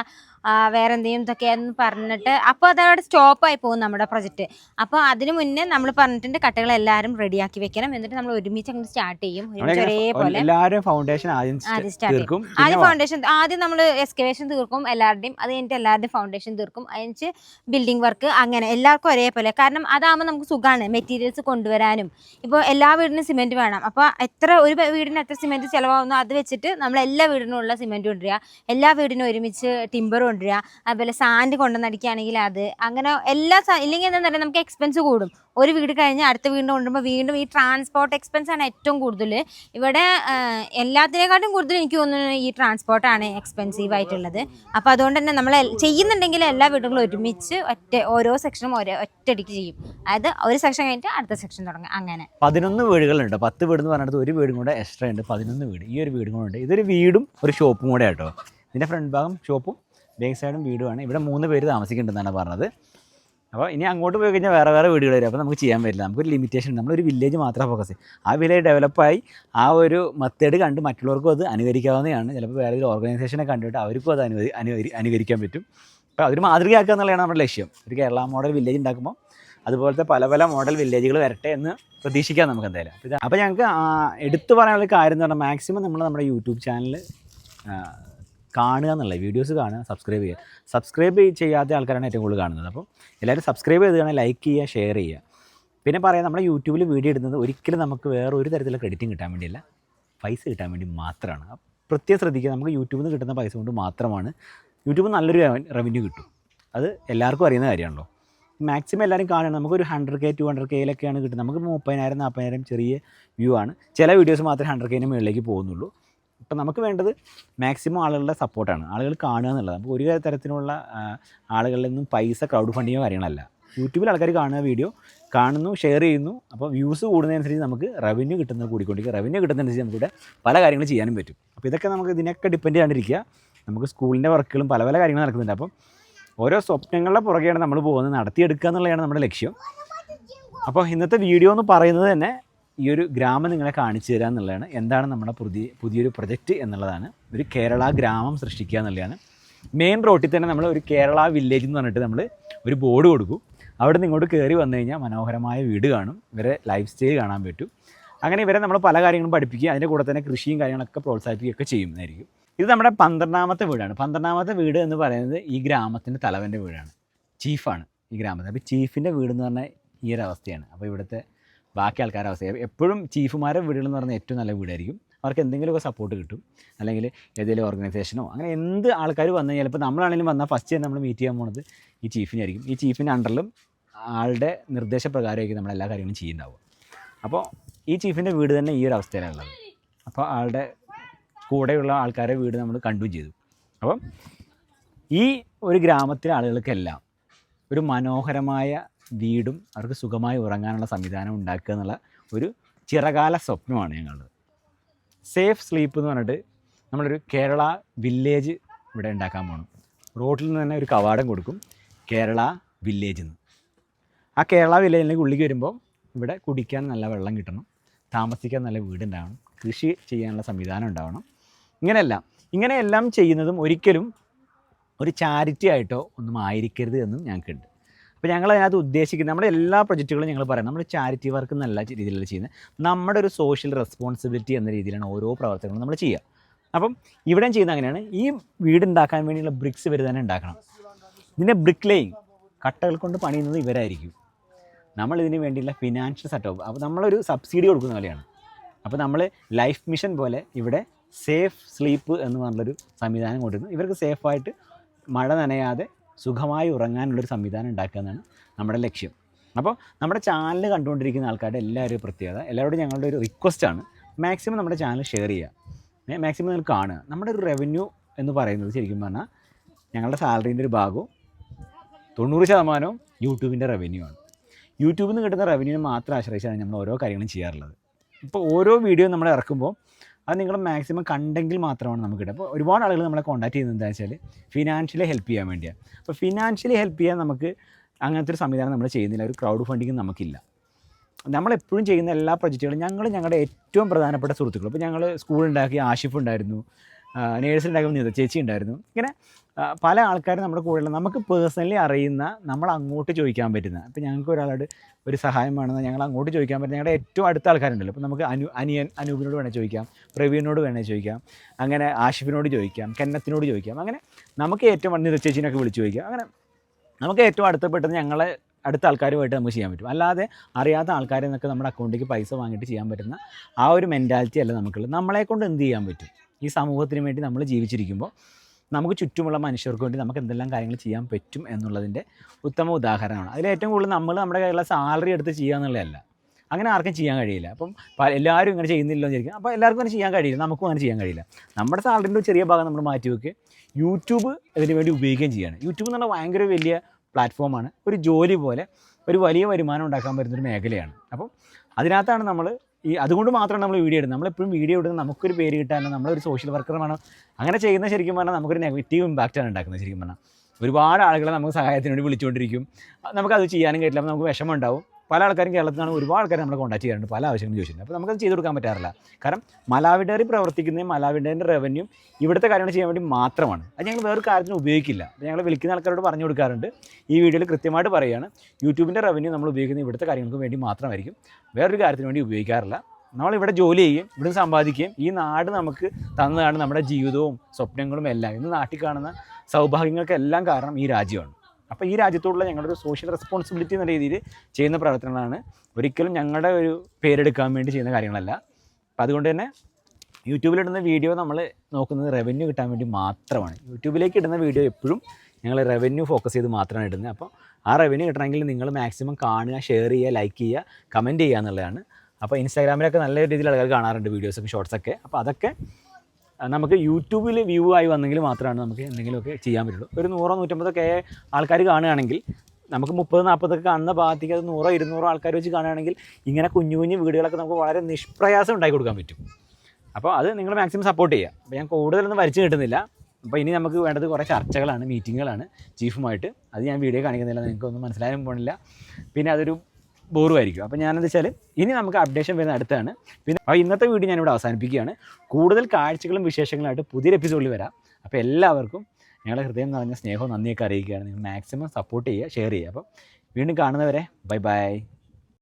വേറെ എന്തെങ്കിലും ഇതൊക്കെയാന്ന് പറഞ്ഞിട്ട് അപ്പോൾ അതവിടെ സ്റ്റോപ്പായി പോകും നമ്മുടെ പ്രൊജക്റ്റ് അപ്പോൾ അതിന് മുന്നേ നമ്മൾ പറഞ്ഞിട്ടുണ്ട് കട്ടകൾ എല്ലാവരും റെഡിയാക്കി വെക്കണം. എന്നിട്ട് നമ്മൾ ഒരുമിച്ച് അങ്ങ് സ്റ്റാർട്ട് ചെയ്യും. ഒരുമിച്ച് ഒരേപോലെ എല്ലാവരും ഫൗണ്ടേഷൻ ആദ്യം ആദ്യം സ്റ്റാർട്ട് ചെയ്യും. തീർക്കും. ആദ്യം ഫൗണ്ടേഷൻ ആദ്യം നമ്മൾ എക്സ്കവേഷൻ തീർക്കും എല്ലാവരുടെയും. അത് കഴിഞ്ഞിട്ട് എല്ലാവരുടെയും ഫൗണ്ടേഷൻ തീർക്കും. അതിന് ബിൽഡിംഗ് വർക്ക് അങ്ങനെ എല്ലാവർക്കും ഒരേപോലെ. കാരണം അതാകുമ്പോൾ നമുക്ക് സുഖമാണ് മെറ്റീരിയൽസ് കൊണ്ടുവരാനും. ഇപ്പോൾ എല്ലാ വീടിനും സിമെന്റ് വേണം. അപ്പോൾ എത്ര ഒരു വീടിന് എത്ര സിമെന്റ് ചിലവാകുന്നു അത് വെച്ചിട്ട് നമ്മൾ എല്ലാ വീടിനും ഉള്ള സിമെന്റ് കൊണ്ടുവരിക. എല്ലാ വീടിനും ഒരുമിച്ച് ടിമ്പർ കൊണ്ടുവരിക അതുപോലെ സാൻഡ് കൊണ്ടുവന്നടിക്കുകയാണെങ്കിൽ അത് അങ്ങനെ എല്ലാ ഇല്ലെങ്കിൽ എന്താ പറയുക നമുക്ക് എക്സ്പെൻസ് കൂടും. ഒരു വീട് കഴിഞ്ഞ് അടുത്ത വീട് കൊണ്ടുവരുമ്പോൾ വീണ്ടും ഈ ട്രാൻസ്പോർട്ട് എക്സ്പെൻസ് ആണ് ഏറ്റവും കൂടുതൽ. ഇവിടെ എല്ലാത്തിനേക്കാട്ടും കൂടുതൽ എനിക്ക് തോന്നുന്നു ഈ ട്രാൻസ്പോർട്ടാണ് എക്സ്പെൻസീവ് ആയിട്ടുള്ളത്. അപ്പോൾ അതുകൊണ്ട് തന്നെ നമ്മൾ ചെയ്യുന്നുണ്ടെങ്കിൽ എല്ലാ വീടുകളും ഒരുമിച്ച് ഒറ്റ ഓരോ സെക്ഷനും ഒരേ ഒറ്റയടിക്ക് ചെയ്യും. അതായത് ഒരു സെക്ഷൻ കഴിഞ്ഞിട്ട് അടുത്ത സെക്ഷൻ തുടങ്ങും അങ്ങനെ. പതിനൊന്ന് വീടുകളുണ്ട്. പത്ത് വീട് എന്ന് പറഞ്ഞിട്ട് ഒരു വീടും കൂടെ എക്സ്ട്രാ ഉണ്ട്. പതിനൊന്ന് വീട്. ഈ ഒരു വീടും കൂടെ ഉണ്ട്. ഇതൊരു വീടും ഒരു ഷോപ്പും കൂടെ ആട്ടോ. ഇതിന്റെ ഫ്രണ്ട് ഭാഗം ഷോപ്പും ബാക്ക് സൈഡും വീടുമാണ്. ഇവിടെ മൂന്ന് പേര് താമസിക്കുന്നുണ്ടെന്നാണ് പറഞ്ഞത്. അപ്പോൾ ഇനി അങ്ങോട്ട് പോയി കഴിഞ്ഞാൽ വേറെ വേറെ വീടുകൾ വരും. അപ്പോൾ നമുക്ക് ചെയ്യാൻ പറ്റില്ല. നമുക്കൊരു ലിമിറ്റേഷൻ ഉണ്ട് നമ്മളൊരു വില്ലേജ് മാത്രം ഫോക്കസ് ആ വില്ലേജ് ഡെവലപ്പായി ആ ഒരു മെത്തേഡ് കണ്ട് മറ്റുള്ളവർക്കും അത് അനുകരിക്കാവുന്നതാണ്. ചിലപ്പോൾ വേറെ ഒരു ഓർഗനൈസേഷനെ കണ്ടിട്ട് അവർക്കും അത് അനുവദി അനുവരി അനുകരിക്കാൻ പറ്റും. അപ്പോൾ അതൊരു മാതൃകയാക്കുക എന്നുള്ളതാണ് നമ്മുടെ ലക്ഷ്യം. ഒരു കേരള മോഡൽ വില്ലേജ് ഉണ്ടാക്കുമ്പോൾ അതുപോലത്തെ പല പല മോഡൽ വില്ലേജുകൾ വരട്ടെ എന്ന് പ്രതീക്ഷിക്കാം നമുക്ക് എന്തായാലും. അപ്പോൾ ഞങ്ങൾക്ക് എടുത്തു പറയാനുള്ള കാര്യം എന്ന് പറഞ്ഞാൽ മാക്സിമം നമ്മൾ നമ്മുടെ യൂട്യൂബ് ചാനൽ കാണുക എന്നുള്ളത് വീഡിയോസ് കാണുക സബ്സ്ക്രൈബ് ചെയ്യുക. സബ്സ്ക്രൈബ് ചെയ്യാത്ത ആൾക്കാരാണ് ഏറ്റവും കൂടുതൽ കാണുന്നത്. അപ്പോൾ എല്ലാവരും സബ്സ്ക്രൈബ് ചെയ്ത് ലൈക്ക് ചെയ്യുക ഷെയർ ചെയ്യുക. പിന്നെ പറയാം നമ്മുടെ യൂട്യൂബിൽ വീഡിയോ ഇടുന്നത് ഒരിക്കലും നമുക്ക് വേറെ ഒരു തരത്തിലുള്ള ക്രെഡിറ്റും കിട്ടാൻ വേണ്ടിയില്ല. പൈസ കിട്ടാൻ വേണ്ടി മാത്രമാണ്. പ്രത്യേകം ശ്രദ്ധിക്കുക നമുക്ക് യൂട്യൂബിൽ നിന്ന് കിട്ടുന്ന പൈസ കൊണ്ട് മാത്രമാണ് യൂട്യൂബിൽ നല്ലൊരു റവന്യൂ കിട്ടും. അത് എല്ലാവർക്കും അറിയുന്ന കാര്യമാണല്ലോ. മാക്സിമം എല്ലാവരും കാണണം നമുക്കൊരു ഹൺഡ്രഡ് കെ ടു ഹൺഡ്രഡ് കെയിലൊക്കെയാണ് കിട്ടുന്നത്. നമുക്ക് മുപ്പതിനായിരം നാൽപ്പതിനായിരം ചെറിയ വ്യൂ ആണ്. ചില വീഡിയോസ് മാത്രമേ ഹൺഡ്രഡ് കെയിന് മുകളിലേക്ക് പോകുന്നുള്ളൂ. ഇപ്പം നമുക്ക് വേണ്ടത് മാക്സിമം ആളുകളുടെ സപ്പോർട്ടാണ്. ആളുകൾ കാണുക എന്നുള്ളത് നമുക്ക് ഒരു തരത്തിലുള്ള ആളുകളിൽ നിന്നും പൈസ ക്രൗഡ് ഫണ്ടിങ്ങോ കാര്യങ്ങളല്ല. യൂട്യൂബിൽ ആൾക്കാർ കാണുക വീഡിയോ കാണുന്നു ഷെയർ ചെയ്യുന്നു. അപ്പോൾ വ്യൂസ് കൂടുന്നതനുസരിച്ച് നമുക്ക് റവന്യൂ കിട്ടുന്നത് കൂടിക്കൊണ്ടിരിക്കുക. റവന്യൂ കിട്ടുന്നതനുസരിച്ച് നമുക്കിവിടെ പല കാര്യങ്ങളും ചെയ്യാനും പറ്റും. അപ്പോൾ ഇതൊക്കെ നമുക്ക് ഇതിനൊക്കെ ഡിപ്പെൻഡ് ചെയ്യാണ്ടിരിക്കുക. നമുക്ക് സ്കൂളിന്റെ വർക്കുകളും പല പല കാര്യങ്ങളും നടക്കുന്നുണ്ട്. അപ്പം ഓരോ സ്വപ്നങ്ങളുടെ പുറകെയാണ് നമ്മൾ പോകുന്നത്. നടത്തിയെടുക്കുക എന്നുള്ളതാണ് നമ്മുടെ ലക്ഷ്യം. അപ്പോൾ ഇന്നത്തെ വീഡിയോ എന്ന് പറയുന്നത് തന്നെ ഈ ഒരു ഗ്രാമം നിങ്ങളെ കാണിച്ചു തരിക എന്നുള്ളതാണ്. എന്താണ് നമ്മുടെ പുതിയ പുതിയൊരു പ്രൊജക്റ്റ് എന്നുള്ളതാണ്. ഒരു കേരള ഗ്രാമം സൃഷ്ടിക്കുക എന്നുള്ളതാണ്. മെയിൻ റോട്ടിൽ തന്നെ നമ്മൾ ഒരു കേരള വില്ലേജ് എന്ന് പറഞ്ഞിട്ട് നമ്മൾ ഒരു ബോർഡ് കൊടുക്കും. അവിടെ നിന്ന് ഇങ്ങോട്ട് കയറി വന്നു കഴിഞ്ഞാൽ മനോഹരമായ വീട് കാണും. ഇവരെ ലൈഫ് സ്റ്റൈൽ കാണാൻ പറ്റും. അങ്ങനെ ഇവരെ നമ്മൾ പല കാര്യങ്ങളും പഠിപ്പിക്കുക അതിന്റെ കൂടെ തന്നെ കൃഷിയും കാര്യങ്ങളൊക്കെ പ്രോത്സാഹിപ്പിക്കുകയൊക്കെ ചെയ്യുന്നതായിരിക്കും. ഇത് നമ്മുടെ പന്ത്രണ്ടാമത്തെ വീടാണ്. പന്ത്രണ്ടാമത്തെ വീട് എന്ന് പറയുന്നത് ഈ ഗ്രാമത്തിന്റെ തലവന്റെ വീടാണ്. ചീഫാണ് ഈ ഗ്രാമത്തിൽ അപ്പോൾ ചീഫിന്റെ വീട് എന്ന് പറഞ്ഞാൽ ഈ ഒരു അവസ്ഥയാണ്. അപ്പോൾ ഇവിടുത്തെ ബാക്കി ആൾക്കാരുടെ അവസ്ഥ. എപ്പോഴും ചീഫുമാരുടെ വീടുകൾ എന്ന് പറഞ്ഞാൽ ഏറ്റവും നല്ല വീടായിരിക്കും. അവർക്ക് എന്തെങ്കിലുമൊക്കെ സപ്പോർട്ട് കിട്ടും. അല്ലെങ്കിൽ ഏതെങ്കിലും ഓർഗനൈസേഷനോ അങ്ങനെ എന്ത് ആൾക്കാർ വന്നു കഴിഞ്ഞാൽ ഇപ്പോൾ നമ്മളാണെങ്കിലും വന്നാൽ ഫസ്റ്റ് തന്നെ നമ്മൾ മീറ്റ് ചെയ്യാൻ പോണത് ഈ ചീഫിനായിരിക്കും ഈ ചീഫിന്റെ അണ്ടറിലും ആളുടെ നിർദ്ദേശപ്രകാരമായിരിക്കും നമ്മൾ എല്ലാ കാര്യങ്ങളും ചെയ്യുന്നുണ്ടാവുക. അപ്പോൾ ഈ ചീഫിന്റെ വീട് തന്നെ ഈ ഒരു അവസ്ഥയിലുള്ളത് അപ്പോൾ ആളുടെ കൂടെയുള്ള ആൾക്കാരെ വീട് നമ്മൾ കണ്ടും ചെയ്തു. അപ്പം ഈ ഒരു ഗ്രാമത്തിലെ ആളുകൾക്കെല്ലാം ഒരു മനോഹരമായ വീടും അവർക്ക് സുഖമായി ഉറങ്ങാനുള്ള സംവിധാനം ഉണ്ടാക്കുക എന്നുള്ള ഒരു ചിറകാല സ്വപ്നമാണ് ഞങ്ങളുടെ സേഫ് സ്ലീപ്പ് എന്ന് പറഞ്ഞിട്ട് നമ്മളൊരു കേരള വില്ലേജ് ഇവിടെ ഉണ്ടാക്കാൻ പോകണം റോട്ടിൽ നിന്ന് തന്നെ ഒരു കവാടം കൊടുക്കും കേരള വില്ലേജ് എന്ന്. ആ കേരള വില്ലേജിലേക്ക് ഉള്ളിലേക്ക് വരുമ്പോൾ ഇവിടെ കുടിക്കാൻ നല്ല വെള്ളം കിട്ടണം താമസിക്കാൻ നല്ല വീടുണ്ടാവണം കൃഷി ചെയ്യാനുള്ള സംവിധാനം ഉണ്ടാവണം. ഇങ്ങനെയെല്ലാം ഇങ്ങനെയെല്ലാം ചെയ്യുന്നതും ഒരിക്കലും ഒരു ചാരിറ്റി ആയിട്ടോ ഒന്നും ആയിരിക്കരുത് എന്നും ഞങ്ങൾക്കുണ്ട്. അപ്പോൾ ഞങ്ങൾ അതിനകത്ത് ഉദ്ദേശിക്കുന്നത് നമ്മുടെ എല്ലാ പ്രൊജക്റ്റുകളും ഞങ്ങൾ പറയാം. നമ്മൾ ചാരിറ്റി വർക്ക് എന്നല്ല രീതിയിലല്ല ചെയ്യുന്നത്. നമ്മുടെ ഒരു സോഷ്യൽ റെസ്പോൺസിബിലിറ്റി എന്ന രീതിയിലാണ് ഓരോ പ്രവർത്തനങ്ങളും നമ്മൾ ചെയ്യുക. അപ്പം ഇവിടെയും ചെയ്യുന്ന അങ്ങനെയാണ്. ഈ വീടുണ്ടാക്കാൻ വേണ്ടിയുള്ള ബ്രിക്സ് വരെ തന്നെ ഉണ്ടാക്കണം. ഇതിന്റെ ബ്രിക്ക് ലൈൻ കട്ടകൾ കൊണ്ട് പണിയുന്നത് ഇവരായിരിക്കും. നമ്മൾ ഇതിന് വേണ്ടിയുള്ള ഫിനാൻഷ്യൽ സെറ്റപ്പ് അപ്പോൾ നമ്മളൊരു സബ്സിഡി കൊടുക്കുന്ന പോലെയാണ്. അപ്പോൾ നമ്മൾ ലൈഫ് മിഷൻ പോലെ ഇവിടെ സേഫ് സ്ലീപ്പ് എന്ന് പറഞ്ഞൊരു സംവിധാനം കൊണ്ടുവരുന്നു. ഇവർക്ക് സേഫായിട്ട് മഴ നനയാതെ സുഖമായി ഉറങ്ങാനുള്ളൊരു സംവിധാനം ഉണ്ടാക്കുക എന്നാണ് നമ്മുടെ ലക്ഷ്യം. അപ്പോൾ നമ്മുടെ ചാനൽ കണ്ടുകൊണ്ടിരിക്കുന്ന ആൾക്കാരുടെ എല്ലാവരും പ്രത്യേകത എല്ലാവരോടും ഞങ്ങളുടെ ഒരു റിക്വസ്റ്റാണ് മാക്സിമം നമ്മുടെ ചാനൽ ഷെയർ ചെയ്യുക. മാക്സിമം നിങ്ങൾ കാണുക. നമ്മുടെ ഒരു റവന്യൂ എന്ന് പറയുന്നത് ശരിക്കും പറഞ്ഞാൽ ഞങ്ങളുടെ സാലറീന്റെ ഒരു ഭാഗവും തൊണ്ണൂറ് ശതമാനവും യൂട്യൂബിന്റെ റവന്യൂ ആണ്. യൂട്യൂബിൽ നിന്ന് കിട്ടുന്ന റവന്യൂവിനെ മാത്രം ആശ്രയിച്ചാണ് നമ്മൾ ഓരോ കാര്യങ്ങളും ചെയ്യാറുള്ളത്. ഇപ്പോൾ ഓരോ വീഡിയോ നമ്മൾ ഇറക്കുമ്പോൾ അത് നിങ്ങൾ മാക്സിമം കണ്ടെങ്കിൽ മാത്രമാണ് നമുക്ക് കിട്ടുക. അപ്പോൾ ഒരുപാട് ആളുകൾ നമ്മളെ കോൺടാക്ട് ചെയ്യുന്നത് എന്താ വെച്ചാൽ ഫിനാൻഷ്യലി ഹെൽപ്പ് ചെയ്യാൻ വേണ്ടിയാണ് അപ്പോൾ ഫിനാൻഷ്യലി ഹെൽപ്പ് ചെയ്യാൻ നമുക്ക് അങ്ങനത്തെ ഒരു സംവിധാനം നമ്മൾ ചെയ്യുന്നില്ല. ഒരു ക്രൗഡ് ഫണ്ടിങ് നമുക്കില്ല. നമ്മളെപ്പോഴും ചെയ്യുന്ന എല്ലാ പ്രൊജക്റ്റുകളും ഞങ്ങൾ ഞങ്ങളുടെ ഏറ്റവും പ്രധാനപ്പെട്ട സുഹൃത്തുക്കൾ ഇപ്പോൾ ഞങ്ങൾ സ്കൂൾ ഉണ്ടാക്കി ആഷിഫ് ഉണ്ടായിരുന്നു. നേഴ്സ് ഉണ്ടാക്കി നിത ചേച്ചി ഉണ്ടായിരുന്നു. ഇങ്ങനെ പല ആൾക്കാരും നമ്മുടെ കൂടെയുള്ള നമുക്ക് പേഴ്സണലി അറിയുന്ന നമ്മൾ അങ്ങോട്ട് ചോദിക്കാൻ പറ്റുന്ന അപ്പോൾ ഞങ്ങൾക്ക് ഒരാളോട് ഒരു സഹായം വേണമെന്ന് ഞങ്ങൾ അങ്ങോട്ട് ചോദിക്കാൻ പറ്റുന്ന ഞങ്ങളുടെ ഏറ്റവും അടുത്ത ആൾക്കാരുണ്ടല്ലോ. അപ്പോൾ നമുക്ക് അനു അനിയൻ അനൂപിനോട് വേണേൽ ചോദിക്കാം പ്രവീണിനോട് വേണേൽ ചോദിക്കാം അങ്ങനെ ആഷിഫിനോട് ചോദിക്കാം കെന്നത്തിനോട് ചോദിക്കാം അങ്ങനെ നമുക്ക് ഏറ്റവും നിത ചേച്ചിനൊക്കെ വിളിച്ച് ചോദിക്കാം. അങ്ങനെ നമുക്ക് ഏറ്റവും അടുത്തപ്പെട്ടത് ഞങ്ങളെ അടുത്ത ആൾക്കാരുമായിട്ട് നമുക്ക് ചെയ്യാൻ പറ്റും. അല്ലാതെ അറിയാത്ത ആൾക്കാരെ നിന്നൊക്കെ നമ്മുടെ അക്കൗണ്ടിലേക്ക് പൈസ വാങ്ങിയിട്ട് ചെയ്യാൻ പറ്റുന്ന ആ ഒരു മെന്റാലിറ്റി അല്ല നമുക്കുള്ളത്. നമ്മളെ കൊണ്ട് എന്ത് ചെയ്യാൻ പറ്റും? ഈ സമൂഹത്തിന് വേണ്ടി നമ്മൾ ജീവിച്ചിരിക്കുമ്പോൾ നമുക്ക് ചുറ്റുമുള്ള മനുഷ്യർക്ക് വേണ്ടി നമുക്ക് എന്തെല്ലാം കാര്യങ്ങൾ ചെയ്യാൻ പറ്റും എന്നുള്ളതിന്റെ ഉത്തമ ഉദാഹരണമാണ്. അതിൽ ഏറ്റവും കൂടുതൽ നമ്മൾ നമ്മുടെ കയ്യിലുള്ള സാലറി എടുത്ത് ചെയ്യുക എന്നുള്ളതല്ല. അങ്ങനെ ആർക്കും ചെയ്യാൻ കഴിയില്ല. അപ്പം എല്ലാവരും ഇങ്ങനെ ചെയ്യുന്നില്ലെന്ന് വിചാരിക്കും. അപ്പോൾ എല്ലാവർക്കും അങ്ങനെ ചെയ്യാൻ കഴിയില്ല. നമുക്കും അങ്ങനെ ചെയ്യാൻ കഴിയില്ല. നമ്മുടെ സാലറിന്റെ ചെറിയ ഭാഗം നമ്മൾ മാറ്റി വെക്കുക യൂട്യൂബ് ഇതിന് വേണ്ടി ഉപയോഗിക്കുകയും ചെയ്യുകയാണ് യൂട്യൂബ് എന്ന് പറഞ്ഞാൽ ഭയങ്കര വലിയ പ്ലാറ്റ്ഫോമാണ് ഒരു ജോലി പോലെ ഒരു വലിയ വരുമാനം ഉണ്ടാക്കാൻ പറ്റുന്നൊരു മേഖലയാണ്. അപ്പം അതിനകത്താണ് നമ്മൾ ഈ അതുകൊണ്ട് മാത്രമാണ് നമ്മൾ വീഡിയോ ഇടുന്നത്. നമ്മളെപ്പോഴും വീഡിയോ ഇടുന്നത് നമുക്കൊരു പേര് കിട്ടാനോ നമ്മളൊരു സോഷ്യൽ വർക്കറുമാണ് അങ്ങനെ ചെയ്യുന്ന ശരിക്കും പറഞ്ഞാൽ നമുക്കൊരു നെഗറ്റീവ് ഇമ്പാക്റ്റാണ് ഉണ്ടാക്കുന്നത് ശരിക്കും പറഞ്ഞാൽ. ഒരുപാട് ആളുകളെ നമുക്ക് സഹായത്തിന് വേണ്ടി വിളിച്ചുകൊണ്ടിരിക്കും. നമുക്കത് ചെയ്യാനും കഴിയില്ല. നമുക്ക് വിഷമം ഉണ്ടാവും. പല ആൾക്കാരും കേരളത്തിൽ നിന്നാണ് ഒരുപാട് ആൾക്കാർ നമ്മളെ കോൺടാക്ട് ചെയ്യാറുണ്ട്. പല ആവശ്യങ്ങളും ചോദിച്ചിട്ടുണ്ട്. അപ്പോൾ നമുക്കത് ചെയ്ത് കൊടുക്കാൻ പറ്റാറില്ല. കാരണം മലാവിഡറി പ്രവർത്തിക്കുന്നതും മലാവിഡറിന്റെ റവന്യൂ ഇവിടുത്തെ കാര്യങ്ങൾ ചെയ്യാൻ വേണ്ടി മാത്രമാണ്. അത് ഞങ്ങൾ വേറൊരു കാര്യത്തിന് ഉപയോഗിക്കില്ല. അപ്പോൾ ഞങ്ങൾ വിളിക്കുന്ന ആൾക്കാരോട് പറഞ്ഞു കൊടുക്കാറുണ്ട്. ഈ വീഡിയോയിൽ കൃത്യമായിട്ട് പറയുകയാണ്. യൂട്യൂബിന്റെ റവന്യൂ നമ്മൾ ഉപയോഗിക്കുന്നത് ഇവിടുത്തെ കാര്യങ്ങൾക്ക് വേണ്ടി മാത്രമായിരിക്കും. വേറൊരു കാര്യത്തിന് വേണ്ടി ഉപയോഗിക്കാറില്ല. നമ്മളിവിടെ ജോലി ചെയ്യും ഇവിടെ സമ്പാദിക്കുകയും ഈ നാട് നമുക്ക് തന്നതാണ് നമ്മുടെ ജീവിതവും സ്വപ്നങ്ങളും എല്ലാം. ഇന്ന് നാട്ടിൽ കാണുന്ന സൗഭാഗ്യങ്ങൾക്കെല്ലാം കാരണം ഈ രാജ്യമാണ്. അപ്പോൾ ഈ രാജ്യത്തോടുള്ള ഞങ്ങളുടെ ഒരു സോഷ്യൽ റെസ്പോൺസിബിലിറ്റി എന്ന രീതിയിൽ ചെയ്യുന്ന പ്രവർത്തനങ്ങളാണ്. ഒരിക്കലും ഞങ്ങളുടെ ഒരു പേരെടുക്കാൻ വേണ്ടി ചെയ്യുന്ന കാര്യങ്ങളല്ല. അപ്പോൾ അതുകൊണ്ട് തന്നെ യൂട്യൂബിലിടുന്ന വീഡിയോ നമ്മൾ നോക്കുന്നത് റവന്യൂ കിട്ടാൻ വേണ്ടി മാത്രമാണ്. യൂട്യൂബിലേക്ക് ഇടുന്ന വീഡിയോ എപ്പോഴും ഞങ്ങൾ റവന്യൂ ഫോക്കസ് ചെയ്ത് മാത്രമാണ് ഇടുന്നത്. അപ്പോൾ ആ റവന്യൂ കിട്ടണമെങ്കിൽ നിങ്ങൾ മാക്സിമം കാണുക ഷെയർ ചെയ്യുക ലൈക്ക് ചെയ്യുക കമന്റ് ചെയ്യുക എന്നുള്ളതാണ്. അപ്പോൾ ഇൻസ്റ്റാഗ്രാമിലൊക്കെ നല്ല രീതിയിൽ ആൾക്കാർ കാണാറുണ്ട് വീഡിയോസൊക്കെ ഷോർട്സൊക്കെ അപ്പോൾ അതൊക്കെ നമുക്ക് യൂട്യൂബിൽ വ്യൂ ആയി വന്നെങ്കിൽ മാത്രമാണ് നമുക്ക് എന്തെങ്കിലുമൊക്കെ ചെയ്യാൻ പറ്റുള്ളൂ. ഒരു നൂറോ നൂറ്റമ്പതൊക്കെ ആൾക്കാർ കാണുകയാണെങ്കിൽ നമുക്ക് മുപ്പത് നാൽപ്പതൊക്കെ കാണുന്ന ഭാഗത്തേക്ക് അത് നൂറോ ഇരുന്നൂറോ ആൾക്കാർ വെച്ച് കാണുകയാണെങ്കിൽ ഇങ്ങനെ കുഞ്ഞു കുഞ്ഞു വീടുകളൊക്കെ നമുക്ക് വളരെ നിഷ്പ്രയാസം ഉണ്ടാക്കി കൊടുക്കാൻ പറ്റും. അപ്പോൾ അത് നിങ്ങൾ മാക്സിമം സപ്പോർട്ട് ചെയ്യുക. അപ്പോൾ ഞാൻ കൂടുതലൊന്നും വരച്ച് കിട്ടുന്നില്ല. അപ്പോൾ ഇനി നമുക്ക് വേണ്ടത് കുറേ ചർച്ചകളാണ് മീറ്റിങ്ങുകളാണ് ചീഫുമായിട്ട്. അത് ഞാൻ വീഡിയോ കാണിക്കുന്നില്ല നിങ്ങൾക്കൊന്നും മനസ്സിലായാലും പോണില്ല. പിന്നെ അതൊരു ബോറുമായിരിക്കും അപ്പോൾ ഞാനെന്ന് വെച്ചാൽ ഇനി നമുക്ക് അപ്ഡേഷൻ വരുന്ന അടുത്താണ്. പിന്നെ അപ്പോൾ ഇന്നത്തെ വീഡിയോ ഞാനിവിടെ അവസാനിപ്പിക്കുകയാണ്. കൂടുതൽ കാഴ്ചകളും വിശേഷങ്ങളായിട്ട് പുതിയൊരു എപ്പിസോഡിൽ വരാം. അപ്പോൾ എല്ലാവർക്കും ഞങ്ങളുടെ ഹൃദയം നിറഞ്ഞ സ്നേഹവും നന്ദിയൊക്കെ അറിയിക്കുകയാണ്. നിങ്ങൾ മാക്സിമം സപ്പോർട്ട് ചെയ്യുക ഷെയർ ചെയ്യുക. അപ്പോൾ വീണ്ടും കാണുന്നവരെ ബൈ ബൈ